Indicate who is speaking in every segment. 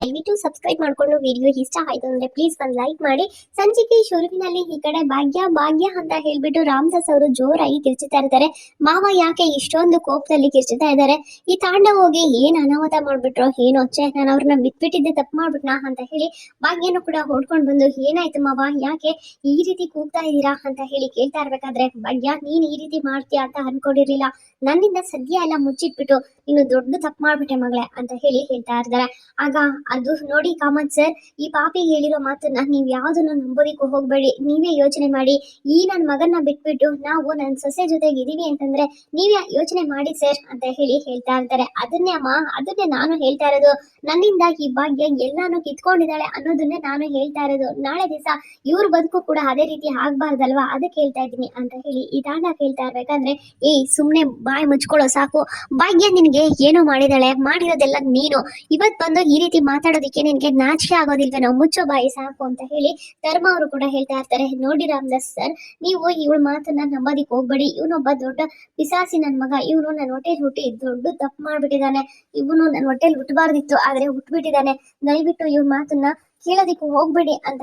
Speaker 1: ದಯವಿಟ್ಟು ಸಬ್ಸ್ಕ್ರೈಬ್ ಮಾಡ್ಕೊಂಡು ವಿಡಿಯೋ ಇಷ್ಟ ಆಯ್ತು ಅಂದ್ರೆ ಪ್ಲೀಸ್ ಒಂದು ಲೈಕ್ ಮಾಡಿ. ಸಂಚಿಕೆ ಶುರುವಿನಲ್ಲಿ ಈ ಕಡೆ ಭಾಗ್ಯ ಭಾಗ್ಯ ಅಂತ ಹೇಳ್ಬಿಟ್ಟು ರಾಮದಾಸ್ ಅವರು ಜೋರಾಗಿ ಕಿರ್ಚುತ್ತಾ ಇರ್ತಾರೆ. ಮಾವ ಯಾಕೆ ಇಷ್ಟೊಂದು ಕೋಪದಲ್ಲಿ ಕಿರ್ಚುತ್ತಾ ಇದ್ದಾರೆ? ಈ ತಾಂಡ ಹೋಗಿ ಏನ್ ಅನಾಹುತ ಮಾಡ್ಬಿಟ್ರೋ, ಏನೋ ಅಚ್ಚೆ ನಾನು ಅವ್ರನ್ನ ಬಿಟ್ಬಿಟ್ಟಿದ್ದೆ, ತಪ್ಪು ಮಾಡ್ಬಿಟ್ನಾ ಅಂತ ಹೇಳಿ ಭಾಗ್ಯನು ಕೂಡ ಹೊಡ್ಕೊಂಡು ಬಂದು, ಏನಾಯ್ತು ಮಾವ, ಯಾಕೆ ಈ ರೀತಿ ಕೂಗ್ತಾ ಇದ್ದೀರಾ ಅಂತ ಹೇಳಿ ಕೇಳ್ತಾ ಇರ್ಬೇಕಾದ್ರೆ, ಭಾಗ್ಯ, ನೀನ್ ಈ ರೀತಿ ಮಾಡ್ತೀಯಾ ಅಂತ ಅನ್ಕೊಂಡಿರ್ಲಿಲ್ಲ. ನನ್ನಿಂದ ಸದ್ಯ ಎಲ್ಲ ಮುಚ್ಚಿಟ್ಬಿಟ್ಟು ಇನ್ನು ದೊಡ್ಡ ತಪ್ಪು ಮಾಡ್ಬಿಟ್ಟೆ ಮಗಳೇ ಅಂತ ಹೇಳಿ ಹೇಳ್ತಾ ಇರ್ತಾರೆ. ಆಗ ಅದು ನೋಡಿ ಕಾಮತ್ ಸರ್, ಈ ಪಾಪಿ ಹೇಳಿರೋ ಮಾತನ್ನ ನೀವ್ ಯಾವ್ದನ್ನು ನಂಬೋದಿಕ್ಕೂ ಹೋಗ್ಬೇಡಿ. ನೀವೇ ಯೋಚನೆ ಮಾಡಿ, ಈ ನನ್ನ ಮಗನ್ನ ಬಿಟ್ಬಿಟ್ಟು ನಾವು ನನ್ನ ಸೊಸೆ ಜೊತೆಗೆ ಇದೀವಿ ಅಂತಂದ್ರೆ ನೀವೇ ಯೋಚನೆ ಮಾಡಿ ಸರ್ ಅಂತ ಹೇಳಿ ಹೇಳ್ತಾ ಇರ್ತಾರೆ. ಅದನ್ನೇ ಅಮ್ಮ, ಅದನ್ನೇ ನಾನು ಹೇಳ್ತಾ ಇರೋದು. ನನ್ನಿಂದ ಈ ಭಾಗ್ಯ ಎಲ್ಲಾನು ಕಿತ್ಕೊಂಡಿದ್ದಾಳೆ ಅನ್ನೋದನ್ನೇ ನಾನು ಹೇಳ್ತಾ ಇರೋದು. ನಾಳೆ ದಿವಸ ಇವ್ರ ಬದುಕು ಕೂಡ ಅದೇ ರೀತಿ ಆಗ್ಬಾರ್ದಲ್ವಾ? ಅದಕ್ಕೆ ಹೇಳ್ತಾ ಇದ್ದೀನಿ ಅಂತ ಹೇಳಿ ಈ ತಾಂಡ ಹೇಳ್ತಾ ಇರ್ಬೇಕಾದ್ರೆ, ಏಯ್ ಸುಮ್ನೆ ಬಾಯಿ ಮುಚ್ಕೊಳ್ಳೋ ಸಾಕು. ಭಾಗ್ಯ ನಿನ್ಗೆ ಏನೋ ಮಾಡಿದಾಳೆ ಮಾಡಿರೋದೆಲ್ಲ ನೀನು. ಇವತ್ ಬಂದು ಈ ರೀತಿ ಮಾತಾಡೋದಕ್ಕೆ ನಿನ್ಗೆ ನಾಚಿಕೆ ಆಗೋದಿಲ್ವೇನೋ ಮುಚ್ಚೋ ಬಾಯಿ ಸಾಕು ಅಂತ ಹೇಳಿ ಧರ್ಮ ಅವರು ಕೂಡ ಹೇಳ್ತಾ ಇರ್ತಾರೆ. ನೋಡಿ ರಾಮದಾಸ್ ಸರ್, ನೀವು ಇವಳ ಮಾತನ್ನ ನಂಬೋದಿಕ್ ಹೋಗ್ಬೇಡಿ. ಇವನೊಬ್ಬ ದೊಡ್ಡ ಪಿಸಾಸಿ ನನ್ ಮಗ. ಇವನು ನನ್ನ ಹೊಟ್ಟೆಲ್ ಹುಟ್ಟಿ ದೊಡ್ಡ ತಪ್ಪು ಮಾಡ್ಬಿಟ್ಟಿದ್ದಾನೆ ಇವನು ನನ್ನ ಹೊಟ್ಟೆಲ್ ಹುಟ್ಟಬಾರ್ದಿತ್ತು ಆದ್ರೆ ಹುಟ್ಬಿಟ್ಟಿದ್ದಾನೆ ದಯವಿಟ್ಟು ಇವ್ರ ಮಾತನ್ನ ಕೇಳೋದಿಕ್ಕೂ ಹೋಗ್ಬೇಡಿ ಅಂತ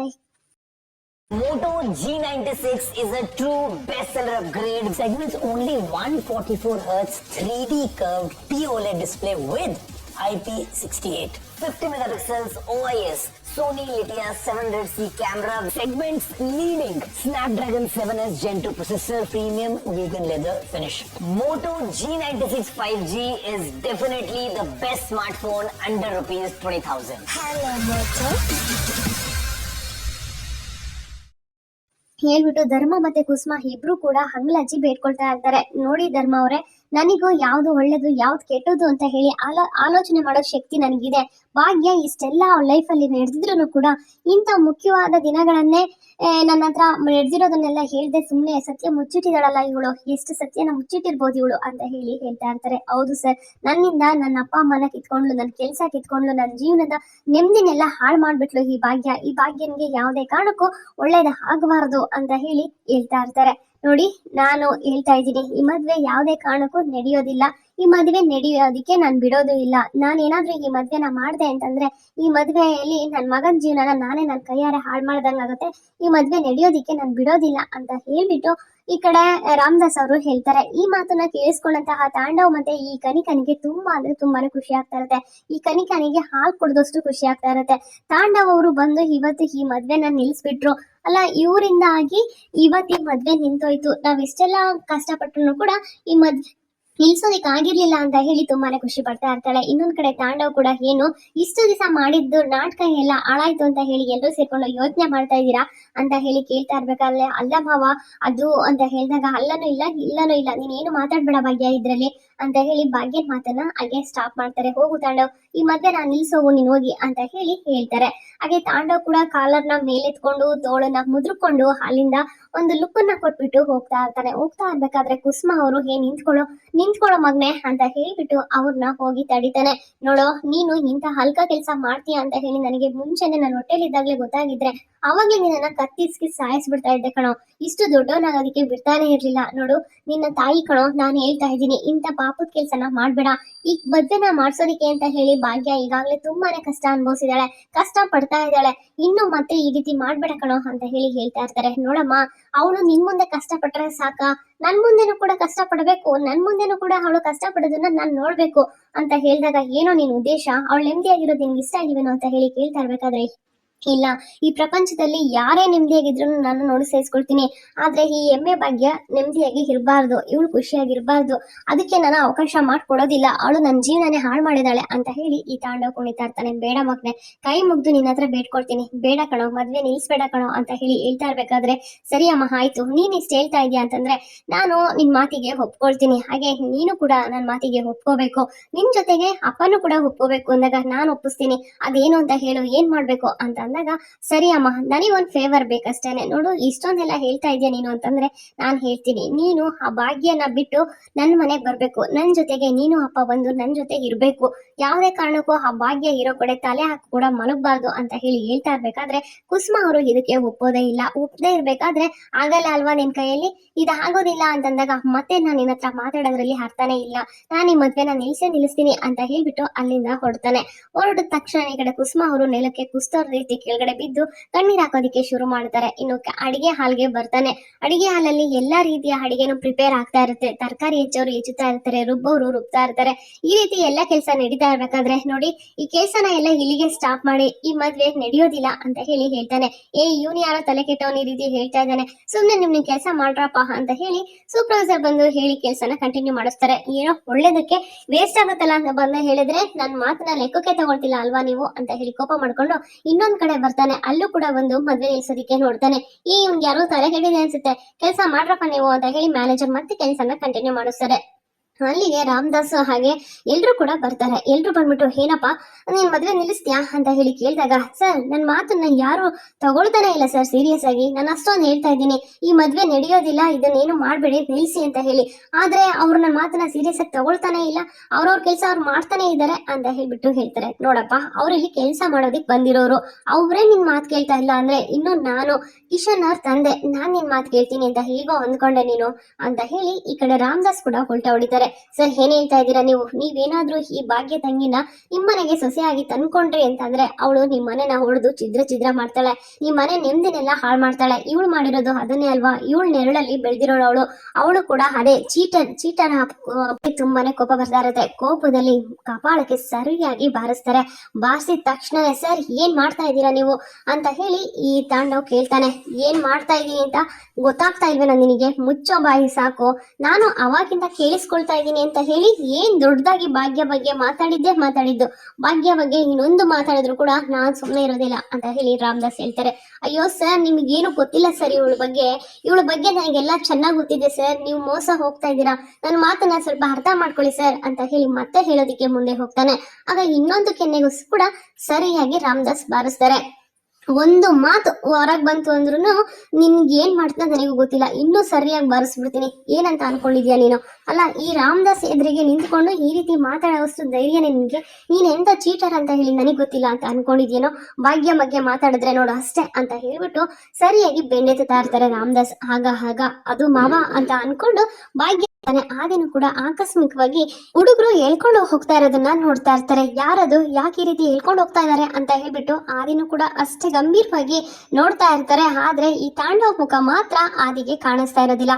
Speaker 2: Moto G96 is a true bestseller upgrade. Segments. Only 144 Hz 3D curved POLED display with IP68. 50 megapixels OIS. Sony Litia 700C camera. Segments leading Snapdragon 7S Gen 2 processor. Premium vegan leather finish. Moto G96 5G is definitely the best smartphone under rupees 20,000.
Speaker 1: Hello, Moto. ಹೇಳ್ಬಿಟ್ಟು ಧರ್ಮ ಮತ್ತೆ ಕುಸುಮ ಇಬ್ರು ಕೂಡ ಹಂಗ್ಲಜ್ಜಿ ಬೇಡ್ಕೊಳ್ತಾ ಇರ್ತಾರೆ ನೋಡಿ ಧರ್ಮ ಅವರೇ ನನಗೂ ಯಾವ್ದು ಒಳ್ಳೇದು ಯಾವ್ದು ಕೆಟ್ಟದ್ದು ಅಂತ ಹೇಳಿ ಆಲೋ ಆಲೋಚನೆ ಮಾಡೋ ಶಕ್ತಿ ನನಗಿದೆ ಭಾಗ್ಯ, ಇಷ್ಟೆಲ್ಲ ಅವಳ ಲೈಫಲ್ಲಿ ನಡೆದಿದ್ರು ಕೂಡ ಇಂಥ ಮುಖ್ಯವಾದ ದಿನಗಳನ್ನೇ ನನ್ನ ಹತ್ರ ನಡೆದಿರೋದನ್ನೆಲ್ಲ ಹೇಳ್ದೆ ಸುಮ್ಮನೆ ಸತ್ಯ ಮುಚ್ಚಿಟ್ಟಿದಾಳಲ್ಲ ಇವಳು, ಎಷ್ಟು ಸತ್ಯನ ಮುಚ್ಚಿಟ್ಟಿರ್ಬೋದು ಇವಳು ಅಂತ ಹೇಳಿ ಹೇಳ್ತಾ ಇರ್ತಾರೆ. ಹೌದು ಸರ್ ನನ್ನಿಂದ ನನ್ನ ಅಪ್ಪ, ಅಮ್ಮನ ಕಿತ್ಕೊಂಡ್ಲು ನನ್ನ ಕೆಲಸ ಕಿತ್ಕೊಂಡ್ಲು ನನ್ನ ಜೀವನದ ನೆಮ್ಮದಿನೆಲ್ಲ ಹಾಳು ಮಾಡ್ಬಿಟ್ಲು ಈ ಭಾಗ್ಯ. ಈ ಭಾಗ್ಯನಿಗೆ ಯಾವುದೇ ಕಾರಣಕ್ಕೂ ಒಳ್ಳೇದು ಆಗಬಾರದು ಅಂತ ಹೇಳಿ ಹೇಳ್ತಾ ಇರ್ತಾರೆ. ನೋಡಿ, ನಾನು ಹೇಳ್ತಾ ಇದ್ದೀನಿ, ಈ ಮದ್ವೆ ಯಾವುದೇ ಕಾರಣಕ್ಕೂ ನಡೆಯೋದಿಲ್ಲ. ಈ ಮದ್ವೆ ನಡೆಯೋದಕ್ಕೆ ನಾನು ಬಿಡೋದು ಇಲ್ಲ. ನಾನು ಏನಾದ್ರು ಈ ಮದ್ವೆನ ಮಾಡಿದೆ ಅಂತಂದ್ರೆ, ಈ ಮದ್ವೆಯಲ್ಲಿ ನನ್ನ ಮಗನ ಜೀವನನ ನಾನೇ ನನ್ನ ಕೈಯಾರೆ ಹಾಳು ಮಾಡ್ದಂಗಾಗುತ್ತೆ ಈ ಮದ್ವೆ ನಡೆಯೋದಿಕ್ಕೆ ನಾನು ಬಿಡೋದಿಲ್ಲ ಅಂತ ಹೇಳ್ಬಿಟ್ಟು ಈ ಕಡೆ ರಾಮದಾಸ್ ಅವರು ಹೇಳ್ತಾರೆ. ಈ ಮಾತನ್ನ ಕೇಳಿಸ್ಕೊಂಡಂತಹ ತಾಂಡವ್ ಮತ್ತೆ ಈ ಕನಿಕನಿಗೆ ತುಂಬಾ ಅಂದ್ರೆ ತುಂಬಾನೇ ಖುಷಿ ಆಗ್ತಾ ಇರುತ್ತೆ. ಈ ಕನಿಕನಿಗೆ ಹಾಲು ಕುಡ್ದಷ್ಟು ಖುಷಿ ಆಗ್ತಾ ಇರುತ್ತೆ. ತಾಂಡವ್ ಅವರು ಬಂದು ಇವತ್ತು ಈ ಮದ್ವೆನ ನಿಲ್ಸ್ಬಿಟ್ರು. ಅಲ್ಲ, ಇವರಿಂದಾಗಿ ಇವತ್ತು ಈ ಮದ್ವೆ ನಿಂತೋಯ್ತು. ನಾವ್ ಎಷ್ಟೆಲ್ಲ ಕಷ್ಟಪಟ್ಟರು ಕೂಡ ಈ ಮದ್ ನಿಲ್ಸೋದಿಕ್ ಆಗಿರ್ಲಿಲ್ಲ ಅಂತ ಹೇಳಿ ತುಂಬಾನೇ ಖುಷಿ ಪಡ್ತಾ ಇರ್ತಾಳೆ. ಇನ್ನೊಂದ್ ಕಡೆ ತಾಂಡವ್ ಕೂಡ ಏನು, ಇಷ್ಟು ದಿವಸ ಮಾಡಿದ್ದು ನಾಟಕ ಎಲ್ಲ ಹಾಳಾಯ್ತು ಅಂತ ಹೇಳಿ ಎಲ್ಲರೂ ಸೇರ್ಕೊಂಡು ಯೋಚನೆ ಮಾಡ್ತಾ ಇದ್ದೀರಾ ಅಂತ ಹೇಳಿ ಕೇಳ್ತಾ ಇರ್ಬೇಕಾದ್ರೆ, ಅಲ್ಲ ಭಾವ ಅದು ಅಂತ ಹೇಳಿದಾಗ, ಅಲ್ಲನೂ ಇಲ್ಲ, ಇಲ್ಲನೂ ಇಲ್ಲ ನೀನ್ ಏನು ಮಾತಾಡ್ಬೇಡ ಭಾಗ್ಯ ಇದ್ರಲ್ಲಿ ಅಂತ ಹೇಳಿ ಭಾಗ್ಯದ ಮಾತನ್ನ ಹಾಗೆ ಸ್ಟಾಪ್ ಮಾಡ್ತಾರೆ. ಹೋಗು ತಾಂಡವ್, ಈ ಮಧ್ಯೆ ನಾನು ನಿಲ್ಸೋಗು, ನೀನ್ ಹೋಗಿ ಅಂತ ಹೇಳಿ ಹೇಳ್ತಾರೆ. ಹಾಗೆ ತಾಂಡವ್ ಕೂಡ ಕಾಲರ್ನ ಮೇಲೆತ್ಕೊಂಡು, ತೋಳನ್ನ ಮುದ್ರಕೊಂಡು ಅಲ್ಲಿಂದ ಒಂದು ಲುಕ್ ಅನ್ನ ಕೊಟ್ಬಿಟ್ಟು ಹೋಗ್ತಾ ಇರ್ತಾನೆ. ಹೋಗ್ತಾ ಇರ್ಬೇಕಾದ್ರೆ ಕುಸ್ಮಾ ಅವರು, ಹೇ ನಿಂತ್ಕೊಳ್ಳೋ ನಿಂತ್ಕೊಳ್ಳೋ ಮಗ್ನೆ ಅಂತ ಹೇಳ್ಬಿಟ್ಟು ಅವ್ರನ್ನ ಹೋಗಿ ತಡಿತಾನೆ. ನೋಡೋ, ನೀನು ಇಂಥ ಹಲ್ಕ ಕೆಲಸ ಮಾಡ್ತೀಯ ಅಂತ ಹೇಳಿ ನನಗೆ ಮುಂಚೆನೆ ನನ್ನ ಹೊಟ್ಟೆಲಿದ್ದಾಗ್ಲೇ ಗೊತ್ತಾಗಿದ್ರೆ ಅವಾಗ್ಲೇ ನಿನ್ನ ಕತ್ತಿಸ್ಕಿ ಸಾಯಿಸ್ಬಿಡ್ತಾ ಇದ್ದೆ ಕಣೋ. ಇಷ್ಟು ದೊಡ್ಡವನಾಗೋದಕ್ಕೆ ಬಿಡ್ತಾನೆ ಇರ್ಲಿಲ್ಲ. ನೋಡು, ನಿನ್ನ ತಾಯಿ ಕಣೋ, ನಾನು ಹೇಳ್ತಾ ಇದ್ದೀನಿ, ಇಂಥ ಪಾಪದ ಕೆಲ್ಸನ ಮಾಡ್ಬೇಡ. ಈ ಮದ್ವೆನ ಮಾಡ್ಸೋದಿಕ್ಕೆ ಅಂತ ಹೇಳಿ ಭಾಗ್ಯ ಈಗಾಗ್ಲೇ ತುಂಬಾನೇ ಕಷ್ಟ ಅನುಭವಿಸಿದಾಳೆ. ಕಷ್ಟ ಪಡ್ತಾ ಇದ್ದಾಳೆ. ಇನ್ನು ಮತ್ತೆ ಈ ರೀತಿ ಮಾಡ್ಬೇಡ ಕಣೋ ಅಂತ ಹೇಳಿ ಹೇಳ್ತಾ ಇರ್ತಾರೆ. ನೋಡಮ್ಮ, ಅವಳು ನಿನ್ ಮುಂದೆ ಕಷ್ಟ ಪಟ್ರೆ ಸಾಕ? ನನ್ ಮುಂದೆನೂ ಕೂಡ ಕಷ್ಟ ಪಡ್ಬೇಕು. ನನ್ ಮುಂದೆನೂ ಕೂಡ ಅವಳು ಕಷ್ಟ ಪಡೋದನ್ನ ನಾನ್ ನೋಡ್ಬೇಕು ಅಂತ ಹೇಳಿದಾಗ ಏನೋ ನಿನ್ ಉದ್ದೇಶ? ಅವಳು ನೆಮ್ಮದಿಯಾಗಿರೋದು ನಿನ್ಗೆ ಇಷ್ಟ ಆಗಿವೇನೋ ಅಂತ ಹೇಳಿ ಕೇಳ್ತಾ ಇರ್ಬೇಕಾದ್ರೆ. ಇಲ್ಲ, ಈ ಪ್ರಪಂಚದಲ್ಲಿ ಯಾರೇ ನೆಮ್ಮದಿಯಾಗಿದ್ರು ನಾನು ನೋಡಿ ಸೇರಿಸ್ಕೊಳ್ತೀನಿ. ಆದ್ರೆ ಈ ಎಮ್ಮೆ ಭಾಗ್ಯ ನೆಮ್ಮದಿಯಾಗಿ ಇರಬಾರ್ದು, ಇವಳು ಖುಷಿಯಾಗಿರ್ಬಾರ್ದು. ಅದಕ್ಕೆ ನಾನು ಅವಕಾಶ ಮಾಡ್ಕೊಡೋದಿಲ್ಲ. ಅವಳು ನನ್ನ ಜೀವನನೇ ಹಾಳು ಮಾಡಿದಾಳೆ ಅಂತ ಹೇಳಿ ಈ ತಾಂಡವ್ ಕುಣಿತಾ ಇರ್ತಾನೆ. ಬೇಡ ಮಗ್ನೆ, ಕೈ ಮುಗ್ದು ನಿನ್ನ ಹತ್ರ ಬೇಡ್ಕೊಳ್ತೀನಿ. ಬೇಡ ಕಣೋ, ಮದ್ವೆ ನಿಲ್ಸ್ಬೇಡ ಕಣೋ ಅಂತ ಹೇಳಿ ಹೇಳ್ತಾ ಇರ್ಬೇಕಾದ್ರೆ, ಸರಿ ಅಮ್ಮ, ಆಯ್ತು. ನೀನ್ ಇಷ್ಟ ಹೇಳ್ತಾ ಇದೀಯ ಅಂತಂದ್ರೆ, ನಾನು ನಿನ್ ಮಾತಿಗೆ ಒಪ್ಕೊಳ್ತೀನಿ. ಹಾಗೆ ನೀನು ಕೂಡ ನನ್ನ ಮಾತಿಗೆ ಒಪ್ಕೋಬೇಕು. ನಿನ್ ಜೊತೆಗೆ ಅಪ್ಪನೂ ಕೂಡ ಒಪ್ಕೋಬೇಕು ಅಂದಾಗ ನಾನು ಒಪ್ಪಿಸ್ತೀನಿ. ಅದೇನು ಅಂತ ಹೇಳು, ಏನ್ ಮಾಡ್ಬೇಕು ಅಂತ ಅಂದಾಗ ಸರಿ ಅಮ್ಮ ಒಂದು ಫೇವರ್ ಬೇಕಷ್ಟೇನೆ. ನೋಡು, ಇಷ್ಟೊಂದೆಲ್ಲ ಹೇಳ್ತಾ ಇದೆಯಾ ನೀನು ಅಂತಂದ್ರೆ ನಾನು ಹೇಳ್ತೀನಿ. ನೀನು ಆ ಭಾಗ್ಯನ ಬಿಟ್ಟು ನನ್ನ ಮನೆಗೆ ಬರಬೇಕು. ನನ್ನ ಜೊತೆಗೆ ನೀನು ಅಪ್ಪ ಬಂದು ನನ್ನ ಜೊತೆ ಇರಬೇಕು. ಯಾವುದೇ ಕಾರಣಕ್ಕೂ ಆ ಭಾಗ್ಯ ಇರೋ ಕಡೆ ತಲೆ ಹಾಕಿ ಕೂಡ ಮಲಗಬಾರ್ದು ಅಂತ ಹೇಳಿ ಹೇಳ್ತಾ ಇರ್ಬೇಕಾದ್ರೆ, ಕುಸುಮ ಅವರು ಇದಕ್ಕೆ ಒಪ್ಪೋದೇ ಇಲ್ಲ. ಒಪ್ಪದೇ ಇರ್ಬೇಕಾದ್ರೆ, ಆಗಲ್ಲ ಅಲ್ವಾ ನಿನ್ ಕೈಯಲ್ಲಿ? ಇದು ಆಗೋದಿಲ್ಲ ಅಂತಂದಾಗ, ಮತ್ತೆ ನಾನು ನಿನ್ನ ಹತ್ರ ಮಾತಾಡೋದ್ರಲ್ಲಿ ಅರ್ಥನೇ ಇಲ್ಲ. ನಾನು ಈ ಮದ್ವೆನ ನಿಲ್ಸೆ ನಿಲ್ಲಿಸ್ತೀನಿ ಅಂತ ಹೇಳ್ಬಿಟ್ಟು ಅಲ್ಲಿಂದ ಹೊರಡ್ತಾನೆ. ಹೊರಡಿದ ತಕ್ಷಣ ಈ ಕಡೆ ಕುಸುಮ ಅವರು ನೆಲಕ್ಕೆ ಕುಸ್ತೋರ್ ರೀತಿ ಕೆಳಗಡೆ ಬಿದ್ದು ಕಣ್ಣೀರ್ ಹಾಕೋದಿಕ್ಕೆ ಶುರು ಮಾಡ್ತಾರೆ. ಇನ್ನು ಅಡಿಗೆ ಹಾಲ್ಗೆ ಬರ್ತಾನೆ. ಅಡಿಗೆ ಹಾಲಲ್ಲಿ ಎಲ್ಲಾ ರೀತಿಯ ಅಡಿಗೆನು ಪ್ರಿಪೇರ್ ಆಗ್ತಾ ಇರುತ್ತೆ. ತರಕಾರಿ ಹೆಚ್ಚೋರು ಹೆಚ್ಚುತ್ತಾ ಇರ್ತಾರೆ, ರುಬ್ಬೋರು ರುಬ್ತಾ ಇರ್ತಾರೆ. ಈ ರೀತಿ ಎಲ್ಲಾ ಕೆಲಸ ನಡೀತಾ ಇರ್ಬೇಕಾದ್ರೆ ನೋಡಿ, ಈ ಕೆಲಸನ ಎಲ್ಲ ಇಲ್ಲಿಗೆ ಸ್ಟಾಪ್ ಮಾಡಿ, ಈ ಮದ್ವೆ ನಡೆಯೋದಿಲ್ಲ ಅಂತ ಹೇಳಿ ಹೇಳ್ತಾನೆ. ಏ, ಇವನು ಯಾರೋ ತಲೆ ಕೆಟ್ಟವನ್ ಈ ರೀತಿ ಹೇಳ್ತಾ ಇದ್ದಾನೆ. ಸುಮ್ನೆ ನಿಮ್ ನಿಮ್ ಕೆಲಸ ಮಾಡ್ರಪ್ಪ ಅಂತ ಹೇಳಿ ಸೂಪರ್ವೈಸರ್ ಬಂದು ಹೇಳಿ ಕೆಲಸನ ಕಂಟಿನ್ಯೂ ಮಾಡಿಸ್ತಾರೆ. ಏನೋ ಒಳ್ಳೇದಕ್ಕೆ ವೇಸ್ಟ್ ಆಗುತ್ತಲ್ಲ ಅಂತ ಬಂದ ಹೇಳಿದ್ರೆ ನನ್ನ ಮಾತನ್ನ ಲೆಕ್ಕಕ್ಕೆ ತಗೊಳ್ತಿಲ್ಲ ಅಲ್ವಾ ನೀವು? ಅಂತ ಹೇಳಿ ಕೋಪ ಮಾಡ್ಕೊಂಡು ಇನ್ನೊಂದ್ ಕಡೆ ಬರ್ತಾನೆ, ಅಲ್ಲೂ ಕೂಡ ಒಂದು ಮದ್ವೆ ನಿಲ್ಸೋದಿಕ್ಕೆ ನೋಡ್ತಾನೆ. ಈ ಇವ್ನ್ ಯಾರೋ ತಲೆ ಹೇಳಿದೆ ಅನ್ಸುತ್ತೆ. ಕೆಲಸ ಮಾಡ್ರಪ್ಪ ನೀವು ಅಂತ ಹೇಳಿ ಮ್ಯಾನೇಜರ್ ಮತ್ತೆ ಕೆಲಸನ ಕಂಟಿನ್ಯೂ ಮಾಡಿಸ್ತಾರೆ. ಅಲ್ಲಿಗೆ ರಾಮದಾಸ್ ಹಾಗೆ ಎಲ್ರು ಕೂಡ ಬರ್ತಾರೆ. ಎಲ್ಲರೂ ಬಂದ್ಬಿಟ್ಟು, ಏನಪ್ಪ, ನೀನ್ ಮದ್ವೆ ನಿಲ್ಲಿಸ್ತೀಯಾ? ಅಂತ ಹೇಳಿ ಕೇಳಿದಾಗ, ಸರ್ ನನ್ನ ಮಾತನ್ನ ಯಾರು ತಗೊಳ್ತಾನೆ ಇಲ್ಲ ಸರ್ ಸೀರಿಯಸ್ ಆಗಿ. ನಾನು ಅಷ್ಟೊಂದು ಹೇಳ್ತಾ ಇದ್ದೀನಿ. ಈ ಮದ್ವೆ ನಡೆಯೋದಿಲ್ಲ, ಇದನ್ನೇನು ಮಾಡಬೇಡಿ ನಿಲ್ಲಿಸಿ ಅಂತ ಹೇಳಿ. ಆದ್ರೆ ಅವ್ರು ನನ್ನ ಮಾತನ್ನ ಸೀರಿಯಸ್ ಆಗಿ ತಗೊಳ್ತಾನೆ ಇಲ್ಲ. ಅವ್ರವ್ರ ಕೆಲಸ ಅವ್ರು ಮಾಡ್ತಾನೆ ಇದ್ದಾರೆ ಅಂತ ಹೇಳ್ಬಿಟ್ಟು ಹೇಳ್ತಾರೆ. ನೋಡಪ್ಪ, ಅವ್ರು ಇಲ್ಲಿ ಕೆಲಸ ಮಾಡೋದಿಕ್ ಬಂದಿರೋರು. ಅವ್ರೇ ನಿನ್ ಮಾತು ಕೇಳ್ತಾ ಇಲ್ಲ ಅಂದ್ರೆ ಇನ್ನು ನಾನು ಕಿಶನ್ ಅವ್ರ ತಂದೆ. ನಾನ್ ನಿನ್ ಮಾತು ಕೇಳ್ತೀನಿ ಅಂತ ಹೇಗೋ ಅಂದ್ಕೊಂಡೆ ನೀನು ಅಂತ ಹೇಳಿ ಈ ಕಡೆ ರಾಮದಾಸ್ ಕೂಡ ಉಲ್ಟಾ ಹೊಡಿತಾರೆ ಸರ್, ಏನ್ ಹೇಳ್ತಾ ಇದ್ದೀರಾ? ನೀವು, ನೀವೇನಾದ್ರೂ ಈ ಭಾಗ್ಯ ತಂಗಿನ ನಿಮ್ಮನೆಗೆ ಸೊಸೆಯಾಗಿ ತಂದ್ಕೊಂಡ್ರಿ ಅಂತಂದ್ರೆ ಅವಳು ನಿಮ್ಮ ಮನೆನ ಹೊಡೆದು ಚಿದ್ರ ಚಿದ್ರ ಮಾಡ್ತಾಳೆ. ನಿಮ್ಮ ಮನೆ ನೆಮ್ಮದಿನೆಲ್ಲ ಹಾಳು ಮಾಡ್ತಾಳೆ. ಇವಳು ಮಾಡಿರೋದು ಅದನ್ನೇ ಅಲ್ವಾ? ಇವಳು ನೆರಳಲ್ಲಿ ಬೆಳೆದಿರೋಳು ಅವಳು. ಅವಳು ಕೂಡ ಅದೇ ಚೀಟನ್, ಚೀಟನ ತುಂಬಾನೇ ಕೋಪ ಬರ್ತಾ ಇರುತ್ತೆ. ಕೋಪದಲ್ಲಿ ಕಪಾಳಕ್ಕೆ ಸರಿಯಾಗಿ ಬಾರಿಸ್ತಾರೆ. ಬಾರಿಸಿದ ತಕ್ಷಣವೇ ಸರ್, ಏನ್ ಮಾಡ್ತಾ ಇದ್ದೀರಾ ನೀವು? ಅಂತ ಹೇಳಿ ಈ ತಾಂಡವ್ ಕೇಳ್ತಾನೆ. ಏನ್ ಮಾಡ್ತಾ ಇದೀನಿ ಅಂತ ಗೊತ್ತಾಗ್ತಾ ಇಲ್ವೇನೋ ನಿನಗೆ? ಮುಚ್ಚೋ ಬಾಯಿ ಸಾಕು. ನಾನು ಅವಾಗಿಂದ ಕೇಳಿಸ್ಕೊಳ್ತಾ ಇದ್ದೀನಿ ಅಂತ ಹೇಳಿ ಏನ್ ದೊಡ್ಡದಾಗಿ ಭಾಗ್ಯ ಬಗ್ಗೆ ಮಾತಾಡಿದ್ದೆ ಮಾತಾಡಿದ್ದು. ಭಾಗ್ಯ ಬಗ್ಗೆ ಇನ್ನೊಂದು ಮಾತಾಡಿದ್ರು ಕೂಡ ನಾನ್ ಸುಮ್ಮನೆ ಇರೋದಿಲ್ಲ ಅಂತ ಹೇಳಿ ರಾಮದಾಸ್ ಹೇಳ್ತಾರೆ. ಅಯ್ಯೋ ಸರ್, ನಿಮ್ಗೇನು ಗೊತ್ತಿಲ್ಲ ಸರ್ ಇವಳ ಬಗ್ಗೆ. ಇವಳ ಬಗ್ಗೆ ನನಗೆಲ್ಲ ಚೆನ್ನಾಗಿ ಗೊತ್ತಿದೆ ಸರ್. ನೀವು ಮೋಸ ಹೋಗ್ತಾ ಇದ್ದೀರಾ. ನನ್ನ ಮಾತನ್ನ ಸ್ವಲ್ಪ ಅರ್ಥ ಮಾಡ್ಕೊಳ್ಳಿ ಸರ್ ಅಂತ ಹೇಳಿ ಮತ್ತೆ ಹೇಳೋದಿಕ್ಕೆ ಮುಂದೆ ಹೋಗ್ತಾನೆ. ಆಗ ಇನ್ನೊಂದು ಕೆನ್ನೆಗೂ ಕೂಡ ಸರಿಯಾಗಿ ರಾಮದಾಸ್ ಬಾರಿಸ್ತಾರೆ. ಒಂದು ಮಾತು ಹೊರಗ್ ಬಂತು ಅಂದ್ರೂ ನಿನ್ಗೆ ಏನ್ ಮಾಡ್ತಾ ನನಗೂ ಗೊತ್ತಿಲ್ಲ. ಇನ್ನೂ ಸರಿಯಾಗಿ ಬಾರಿಸ್ಬಿಡ್ತೀನಿ. ಏನಂತ ಅನ್ಕೊಂಡಿದ್ಯಾ ನೀನು? ಅಲ್ಲ, ಈ ರಾಮದಾಸ್ ಎದುರಿಗೆ ನಿಂತ್ಕೊಂಡು ಈ ರೀತಿ ಮಾತಾಡೋಷ್ಟು ಧೈರ್ಯ ನಿನ್ಗೆ? ನೀನ್ ಎಂತ ಚೀಟರ್ ಅಂತ ಹೇಳಿ ನನಗೆ ಗೊತ್ತಿಲ್ಲ ಅಂತ ಅನ್ಕೊಂಡಿದ್ಯೇನೋ? ಭಾಗ್ಯ ಬಗ್ಗೆ ಮಾತಾಡಿದ್ರೆ ನೋಡು ಅಷ್ಟೇ ಅಂತ ಹೇಳ್ಬಿಟ್ಟು ಸರಿಯಾಗಿ ಬೆಣ್ಣೆ ಇರ್ತಾರೆ ರಾಮದಾಸ್. ಆಗ ಆಗ ಅದು ಮಾವ ಅಂತ ಅನ್ಕೊಂಡು ಭಾಗ್ಯ ಆದಿನ ಕೂಡ ಆಕಸ್ಮಿಕವಾಗಿ ಹುಡುಗರು ಹೇಳ್ಕೊಂಡು ಹೋಗ್ತಾ ಇರೋದನ್ನ ನೋಡ್ತಾ ಇರ್ತಾರೆ. ಯಾರದು, ಯಾಕೆ ಈ ರೀತಿ ಹೇಳ್ಕೊಂಡು ಹೋಗ್ತಾ ಇದಾರೆ ಅಂತ ಹೇಳ್ಬಿಟ್ಟು ಆದಿನೂ ಕೂಡ ಅಷ್ಟೇ ಗಂಭೀರವಾಗಿ ನೋಡ್ತಾ ಇರ್ತಾರೆ ಆದ್ರೆ ಈ ತಾಂಡವ ಮುಖ ಮಾತ್ರ ಆದಿಗೆ ಕಾಣಿಸ್ತಾ ಇರೋದಿಲ್ಲ.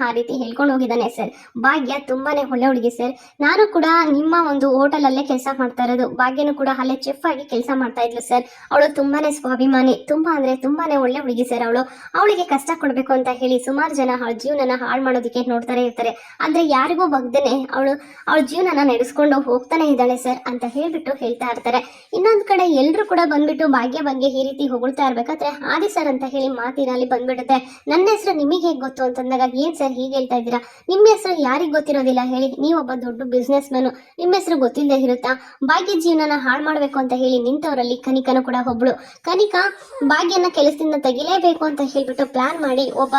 Speaker 1: ಆ ರೀತಿ ಹೇಳ್ಕೊಂಡು ಹೋಗಿದ್ದಾನೆ ಸರ್. ಭಾಗ್ಯ ತುಂಬಾನೇ ಒಳ್ಳೆ ಹುಡುಗಿ ಸರ್. ನಾನು ಕೂಡ ನಿಮ್ಮ ಒಂದು ಹೋಟೆಲ್ ಅಲ್ಲೇ ಕೆಲಸ ಮಾಡ್ತಾ ಇರೋದು. ಭಾಗ್ಯನು ಕೂಡ ಅಲ್ಲೇ ಚೆಫ್ ಆಗಿ ಕೆಲಸ ಮಾಡ್ತಾ ಇದ್ಲು ಸರ್. ಅವಳು ತುಂಬಾನೇ ಸ್ವಾಭಿಮಾನಿ, ತುಂಬಾ ಅಂದ್ರೆ ತುಂಬಾನೇ ಒಳ್ಳೆ ಹುಡುಗಿ ಸರ್ ಅವಳು. ಅವಳಿಗೆ ಕಷ್ಟ ಕೊಡ್ಬೇಕು ಅಂತ ಹೇಳಿ ಸುಮಾರು ಜನ ಅವಳ ಜೀವನ ಹಾಳು ಮಾಡೋದಕ್ಕೆ ನೋಡ್ತಾನೆ ಇರ್ತಾರೆ. ಆದ್ರೆ ಯಾರಿಗೂ ಬಗ್ದೇನೆ ಅವಳು, ಅವಳ ಜೀವನನ ನಡೆಸ್ಕೊಂಡು ಹೋಗ್ತಾನೆ ಇದ್ದಾಳೆ ಸರ್ ಅಂತ ಹೇಳ್ಬಿಟ್ಟು ಹೇಳ್ತಾ ಇರ್ತಾರೆ. ಇನ್ನೊಂದ್ ಕಡೆ ಎಲ್ರು ಕೂಡ ಬಂದ್ಬಿಟ್ಟು ಭಾಗ್ಯ ಬಗ್ಗೆ ಈ ರೀತಿ ಹೊಗಳ್ತಾ ಇರ್ಬೇಕಾದ್ರೆ ಹಾದಿ ಸರ್ ಅಂತ ಹೇಳಿ ಮಾತಿನಲ್ಲಿ ಬಂದ್ಬಿಡುತ್ತೆ. ನನ್ನ ಹೆಸರು ನಿಮಗೆ ಹೇಗೆ ಗೊತ್ತು ಅಂತಂದಾಗ, ಏನ್ ಸರ್ ಹೀಗೆ ಹೇಳ್ತಾ ಇದ್ದೀರಾ? ನಿಮ್ಮ ಹೆಸರು ಯಾರಿಗ್ ಗೊತ್ತಿರೋದಿಲ್ಲ ಹೇಳಿ. ನೀವೊಬ್ಬ ದೊಡ್ಡ ಬಿಸ್ನೆಸ್ ಮ್ಯಾನು ನಿಮ್ಮ ಹೆಸರು ಗೊತ್ತಿಲ್ಲದೆ ಇರುತ್ತಾ? ಭಾಗ್ಯ ಜೀವನನ ಹಾಳು ಮಾಡ್ಬೇಕು ಅಂತ ಹೇಳಿ ನಿಂತವರಲ್ಲಿ ಕನಿಕನು ಕೂಡ ಒಬ್ಳು ಕನಿಕಾ, ಭಾಗ್ಯನ ಕೆಲಸದಿಂದ ತೆಗಿಲೇಬೇಕು ಅಂತ ಹೇಳ್ಬಿಟ್ಟು ಪ್ಲಾನ್ ಮಾಡಿ ಒಬ್ಬ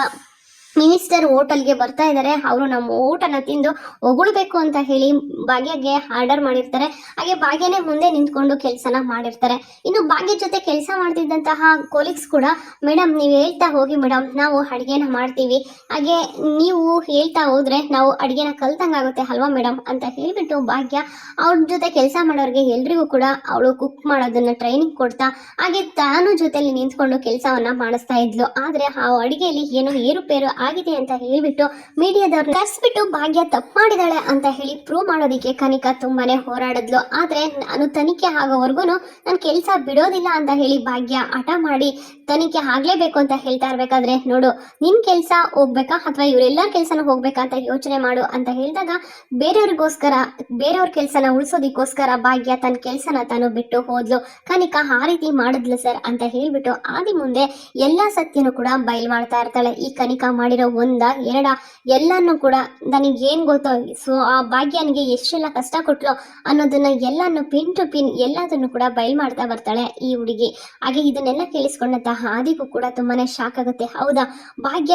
Speaker 1: ಮಿನಿಸ್ಟರ್ ಹೋಟೆಲ್ಗೆ ಬರ್ತಾ ಇದ್ದಾರೆ. ಅವರು ನಮ್ಮ ಊಟನ ತಿಂದು ಹೊಗಳ್ಬೇಕು ಅಂತ ಹೇಳಿ ಭಾಗ್ಯಗೆ ಆರ್ಡರ್ ಮಾಡಿರ್ತಾರೆ. ಹಾಗೆ ಭಾಗ್ಯನೇ ಮುಂದೆ ನಿಂತ್ಕೊಂಡು ಕೆಲಸನ ಮಾಡಿರ್ತಾರೆ. ಇನ್ನು ಭಾಗ್ಯ ಜೊತೆ ಕೆಲಸ ಮಾಡ್ತಿದ್ದಂತಹ ಕೊಲೀಗ್ಸ್ ಕೂಡ ಮೇಡಮ್ ನೀವು ಹೇಳ್ತಾ ಹೋಗಿ ಮೇಡಮ್ ನಾವು ಅಡುಗೆನ ಮಾಡ್ತೀವಿ. ಹಾಗೆ ನೀವು ಹೇಳ್ತಾ ಹೋದ್ರೆ ನಾವು ಅಡುಗೆನ ಕಲ್ತಂಗಾಗುತ್ತೆ ಅಲ್ವಾ ಮೇಡಮ್ ಅಂತ ಹೇಳಿಬಿಟ್ಟು ಭಾಗ್ಯ ಅವ್ರ ಜೊತೆ ಕೆಲಸ ಮಾಡೋರಿಗೆ ಎಲ್ರಿಗೂ ಕೂಡ ಅವಳು ಕುಕ್ ಮಾಡೋದನ್ನ ಟ್ರೈನಿಂಗ್ ಕೊಡ್ತಾ, ಹಾಗೆ ತಾನು ಜೊತೆಲಿ ನಿಂತ್ಕೊಂಡು ಕೆಲಸವನ್ನ ಮಾಡಿಸ್ತಾ ಇದ್ಲು. ಆದ್ರೆ ಆ ಅಡಿಗೆಯಲ್ಲಿ ಏನೋ ಏರುಪೇರು ಆಗಿದೆ ಅಂತ ಹೇಳ್ಬಿಟ್ಟು ಮೀಡಿಯಾದವ್ರನ್ನ ಕರ್ಸ್ಬಿಟ್ಟು ಭಾಗ್ಯ ತಪ್ಪು ಮಾಡಿದಾಳೆ ಅಂತ ಹೇಳಿ ಪ್ರೂವ್ ಮಾಡೋದಿಕ್ಕೆ ಕನಿಕಾ ತುಂಬಾನೇ ಹೋರಾಡಿದ್ಲು. ಆದ್ರೆ ನಾನು ತನಿಖೆ ಆಗೋವರೆಗೂ ನಾನು ಕೆಲಸ ಬಿಡೋದಿಲ್ಲ ಅಂತ ಹೇಳಿ ಭಾಗ್ಯ ಹಠ ಮಾಡಿ ತನಿಖೆ ಆಗ್ಲೇಬೇಕು ಅಂತ ಹೇಳ್ತಾ ಇರ್ಬೇಕಾದ್ರೆ, ನೋಡು, ನಿನ್ ಕೆಲ್ಸ ಹೋಗ್ಬೇಕಾ ಅಥವಾ ಇವರೆಲ್ಲರ ಕೆಲ್ಸನ ಹೋಗ್ಬೇಕಾ ಅಂತ ಯೋಚನೆ ಮಾಡು ಅಂತ ಹೇಳಿದಾಗ, ಬೇರೆಯವ್ರಿಗೋಸ್ಕರ, ಬೇರೆಯವ್ರ ಕೆಲ್ಸನ ಉಳಿಸೋದಿಕ್ಕೋಸ್ಕರ ಭಾಗ್ಯ ತನ್ನ ಕೆಲ್ಸನ ತಾನು ಬಿಟ್ಟು ಹೋದ್ಲು. ಕನಿಕ ಆ ರೀತಿ ಮಾಡಿದ್ಲು ಸರ್ ಅಂತ ಹೇಳ್ಬಿಟ್ಟು ಆದಿ ಮುಂದೆ ಎಲ್ಲಾ ಸತ್ಯನೂ ಕೂಡ ಬಯಲು ಮಾಡ್ತಾ ಇರ್ತಾಳೆ. ಈ ಕನಿಕಾ ಮಾಡಿರೋ ಒಂದ, ಎರಡ, ಎಲ್ಲಾನು ಕೂಡ ನನಗೆ ಏನ್ ಗೊತ್ತೋ, ಸೊ ಆ ಭಾಗ್ಯನಿಗೆ ಎಷ್ಟೆಲ್ಲ ಕಷ್ಟ ಕೊಟ್ಲು ಅನ್ನೋದನ್ನ ಎಲ್ಲಾನು ಪಿನ್ ಟು ಪಿನ್ ಎಲ್ಲದನ್ನು ಕೂಡ ಬಯಲು ಮಾಡ್ತಾ ಬರ್ತಾಳೆ ಈ ಹುಡುಗಿ. ಹಾಗೆ ಇದನ್ನೆಲ್ಲ ಕೇಳಿಸ್ಕೊಂಡಂತಹ ಆದಿಗೂ ಕೂಡ ತುಂಬಾನೇ ಶಾಕ್ ಆಗುತ್ತೆ. ಹೌದಾ? ಭಾಗ್ಯ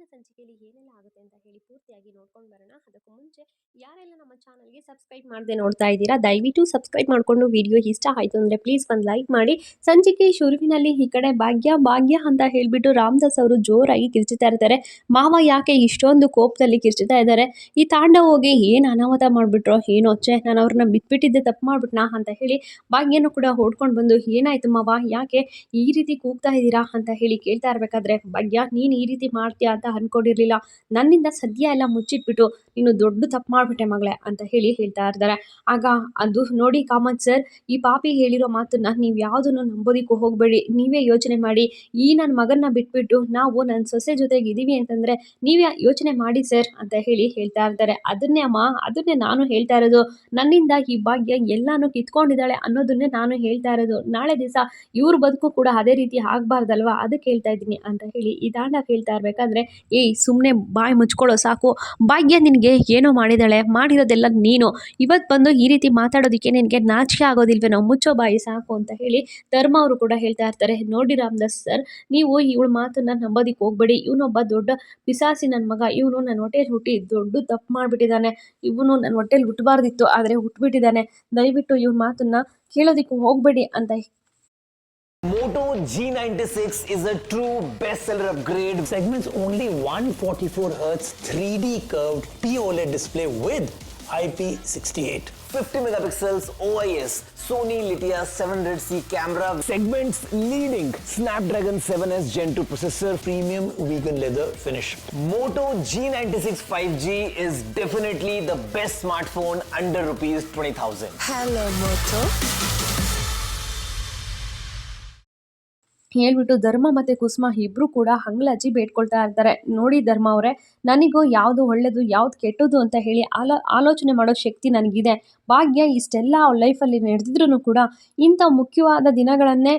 Speaker 3: ಮುಂದಿನ ಸಂಚಿಕೆಯಲ್ಲಿ ಏನೆಲ್ಲ ಆಗುತ್ತೆ ಅಂತ ಹೇಳಿ ಪೂರ್ತಿಯಾಗಿ ನೋಡ್ಕೊಂಡು ಬರೋಣ. ಅದಕ್ಕೂ ಮುಂಚೆ ಯಾರೆಲ್ಲ ನಮ್ಮ ಚಾನಲ್ಗೆ ಸಬ್ಸ್ಕ್ರೈಬ್ ಮಾಡದೆ ನೋಡ್ತಾ ಇದ್ದೀರಾ, ದಯವಿಟ್ಟು ಸಬ್ಸ್ಕ್ರೈಬ್ ಮಾಡಿಕೊಂಡು ವಿಡಿಯೋ ಇಷ್ಟ ಆಯಿತು ಅಂದರೆ ಪ್ಲೀಸ್ ಒಂದು ಲೈಕ್ ಮಾಡಿ. ಸಂಚಿಕೆ ಶುರುವಿನಲ್ಲಿ ಈ ಕಡೆ ಭಾಗ್ಯ ಭಾಗ್ಯ ಅಂತ ಹೇಳಿಬಿಟ್ಟು ರಾಮದಾಸ್ ಅವರು ಜೋರಾಗಿ ಕಿರ್ಚುತ್ತಾ ಇರ್ತಾರೆ. ಮಾವ ಯಾಕೆ ಇಷ್ಟೊಂದು ಕೋಪದಲ್ಲಿ ಕಿರ್ಚುತ್ತಾ ಇದ್ದಾರೆ? ಈ ತಾಂಡ ಹೋಗಿ ಏನು ಅನಾಹುತ ಮಾಡಿಬಿಟ್ರೋ, ಏನೋ ಚೆ ನಾನು ಅವ್ರನ್ನ ಬಿಟ್ಬಿಟ್ಟಿದ್ದೆ, ತಪ್ಪು ಮಾಡ್ಬಿಟ್ನಾ ಅಂತ ಹೇಳಿ ಭಾಗ್ಯನೂ ಕೂಡ ಹೊಡ್ಕೊಂಡು ಬಂದು ಏನಾಯ್ತು ಮಾವ? ಯಾಕೆ ಈ ರೀತಿ ಕೂಗ್ತಾ ಇದ್ದೀರಾ ಅಂತ ಹೇಳಿ ಕೇಳ್ತಾ ಇರಬೇಕಾದ್ರೆ ಭಾಗ್ಯ, ನೀನು ಈ ರೀತಿ ಮಾಡ್ತೀಯಾ ಅಂತ ಅನ್ಕೊಂಡಿರ್ಲಿಲ್ಲ. ನನ್ನಿಂದ ಸದ್ಯ ಎಲ್ಲ ಮುಚ್ಚಿಟ್ಬಿಟ್ಟು, ನೀನು ದೊಡ್ಡ ತಪ್ಪು ಮಾಡ್ಬಿಟ್ಟೆ ಮಗಳೇ ಅಂತ ಹೇಳಿ ಹೇಳ್ತಾ ಇರ್ತಾರೆ. ಆಗ ಅದು ನೋಡಿ ಕಾಮತ್ ಸರ್, ಈ ಪಾಪಿ ಹೇಳಿರೋ ಮಾತನ್ನ ನೀವು ಯಾವುದನ್ನು ನಂಬೋದಿಕ್ಕೂ ಹೋಗಬೇಡಿ. ನೀವೇ ಯೋಚನೆ ಮಾಡಿ. ಈ ನನ್ನ ಮಗನ್ನ ಬಿಟ್ಬಿಟ್ಟು ನಾವು ನನ್ನ ಸೊಸೆ ಜೊತೆಗೆ ಇದ್ದೀವಿ ಅಂತಂದರೆ ನೀವೇ ಯೋಚನೆ ಮಾಡಿ ಸರ್ ಅಂತ ಹೇಳಿ ಹೇಳ್ತಾ ಇರ್ತಾರೆ. ಅದನ್ನೇ ಅಮ್ಮ, ಅದನ್ನೇ ನಾನು ಹೇಳ್ತಾ ಇರೋದು. ನನ್ನಿಂದ ಈ ಭಾಗ್ಯ ಎಲ್ಲಾನು ಕಿತ್ಕೊಂಡಿದ್ದಾಳೆ ಅನ್ನೋದನ್ನೇ ನಾನು ಹೇಳ್ತಾ ಇರೋದು. ನಾಳೆ ದಿವಸ ಇವ್ರ ಬದುಕು ಕೂಡ ಅದೇ ರೀತಿ ಆಗಬಾರ್ದಲ್ವಾ? ಅದಕ್ಕೆ ಹೇಳ್ತಾ ಇದ್ದೀನಿ ಅಂತ ಹೇಳಿ ಈ ತಾಂಡ ಹೇಳ್ತಾ ಇರಬೇಕಾದ್ರೆ ಏಯ್ ಸುಮ್ಮನೆ ಬಾಯಿ ಮುಚ್ಕೊಳ್ಳೋ ಸಾಕು. ಭಾಗ್ಯ ನಿನಗೆ ಏನೋ ಮಾಡಿದಾಳೆ, ಮಾಡಿರೋದೆಲ್ಲ ನೀನು. ಇವತ್ತು ಬಂದು ಈ ರೀತಿ ಮಾತಾಡೋದಕ್ಕೆ ನಿನಗೆ ನಾಚಿಕೆ ಆಗೋದಿಲ್ವೇನೋ ಮುಚ್ಚೋ ಬಾಯಿ ಸಾಕು ಅಂತ ಹೇಳಿ ಧರ್ಮ ಅವರು ಕೂಡ ಹೇಳ್ತಾ ಇರ್ತಾರೆ. ನೋಡಿ ರಾಮದಾಸ್ ಸರ್, ನೀವು ಇವಳ ಮಾತನ್ನ ನಂಬೋದಿಕ್ಕೆ ಹೋಗ್ಬೇಡಿ. ಇವನೊಬ್ಬ ದೊಡ್ಡ ಪಿಸಾಸಿ ನನ್ನ ಮಗ. ಇವನು ನನ್ನ ಹೊಟ್ಟೆಯಲ್ಲಿ ಹುಟ್ಟಿ ದೊಡ್ಡ ತಪ್ಪು ಮಾಡಿಬಿಟ್ಟಿದ್ದಾನೆ ಇವನು ನನ್ನ ಹೊಟ್ಟೆಲಿ ಹುಟ್ಟಬಾರ್ದಿತ್ತು ಆದರೆ ಹುಟ್ಟುಬಿಟ್ಟಿದ್ದಾನೆ ದಯವಿಟ್ಟು ಇವ್ರ ಮಾತನ್ನ ಕೇಳೋದಿಕ್ಕೆ ಹೋಗಬೇಡಿ ಅಂತ
Speaker 4: Moto G96 is a true bestseller upgrade. Segments only 144 Hz 3D curved POLED display with IP68. 50 megapixels OIS Sony Litia 700C camera. Segments leading Snapdragon 7S Gen 2 processor, premium vegan leather finish. Moto G96 5G is definitely the best smartphone under rupees 20,000.
Speaker 5: Hello, Moto.
Speaker 3: ಹೇಳ್ಬಿಟ್ಟು ಧರ್ಮ ಮತ್ತು ಕುಸುಮ ಇಬ್ಬರು ಕೂಡ ಹಂಗ್ಲಜ್ಜಿ ಬೇಡ್ಕೊಳ್ತಾ ಇರ್ತಾರೆ. ನೋಡಿ ಧರ್ಮ ಅವರೇ, ನನಗೂ ಯಾವುದು ಒಳ್ಳೆಯದು ಯಾವ್ದು ಕೆಟ್ಟದ್ದು ಅಂತ ಹೇಳಿ ಆಲೋ, ಆಲೋಚನೆ ಮಾಡೋ ಶಕ್ತಿ ನನಗಿದೆ. ಭಾಗ್ಯ, ಇಷ್ಟೆಲ್ಲ ಅವ್ರ ಲೈಫಲ್ಲಿ ನಡೆದಿದ್ರು ಕೂಡ ಇಂಥ ಮುಖ್ಯವಾದ ದಿನಗಳನ್ನೇ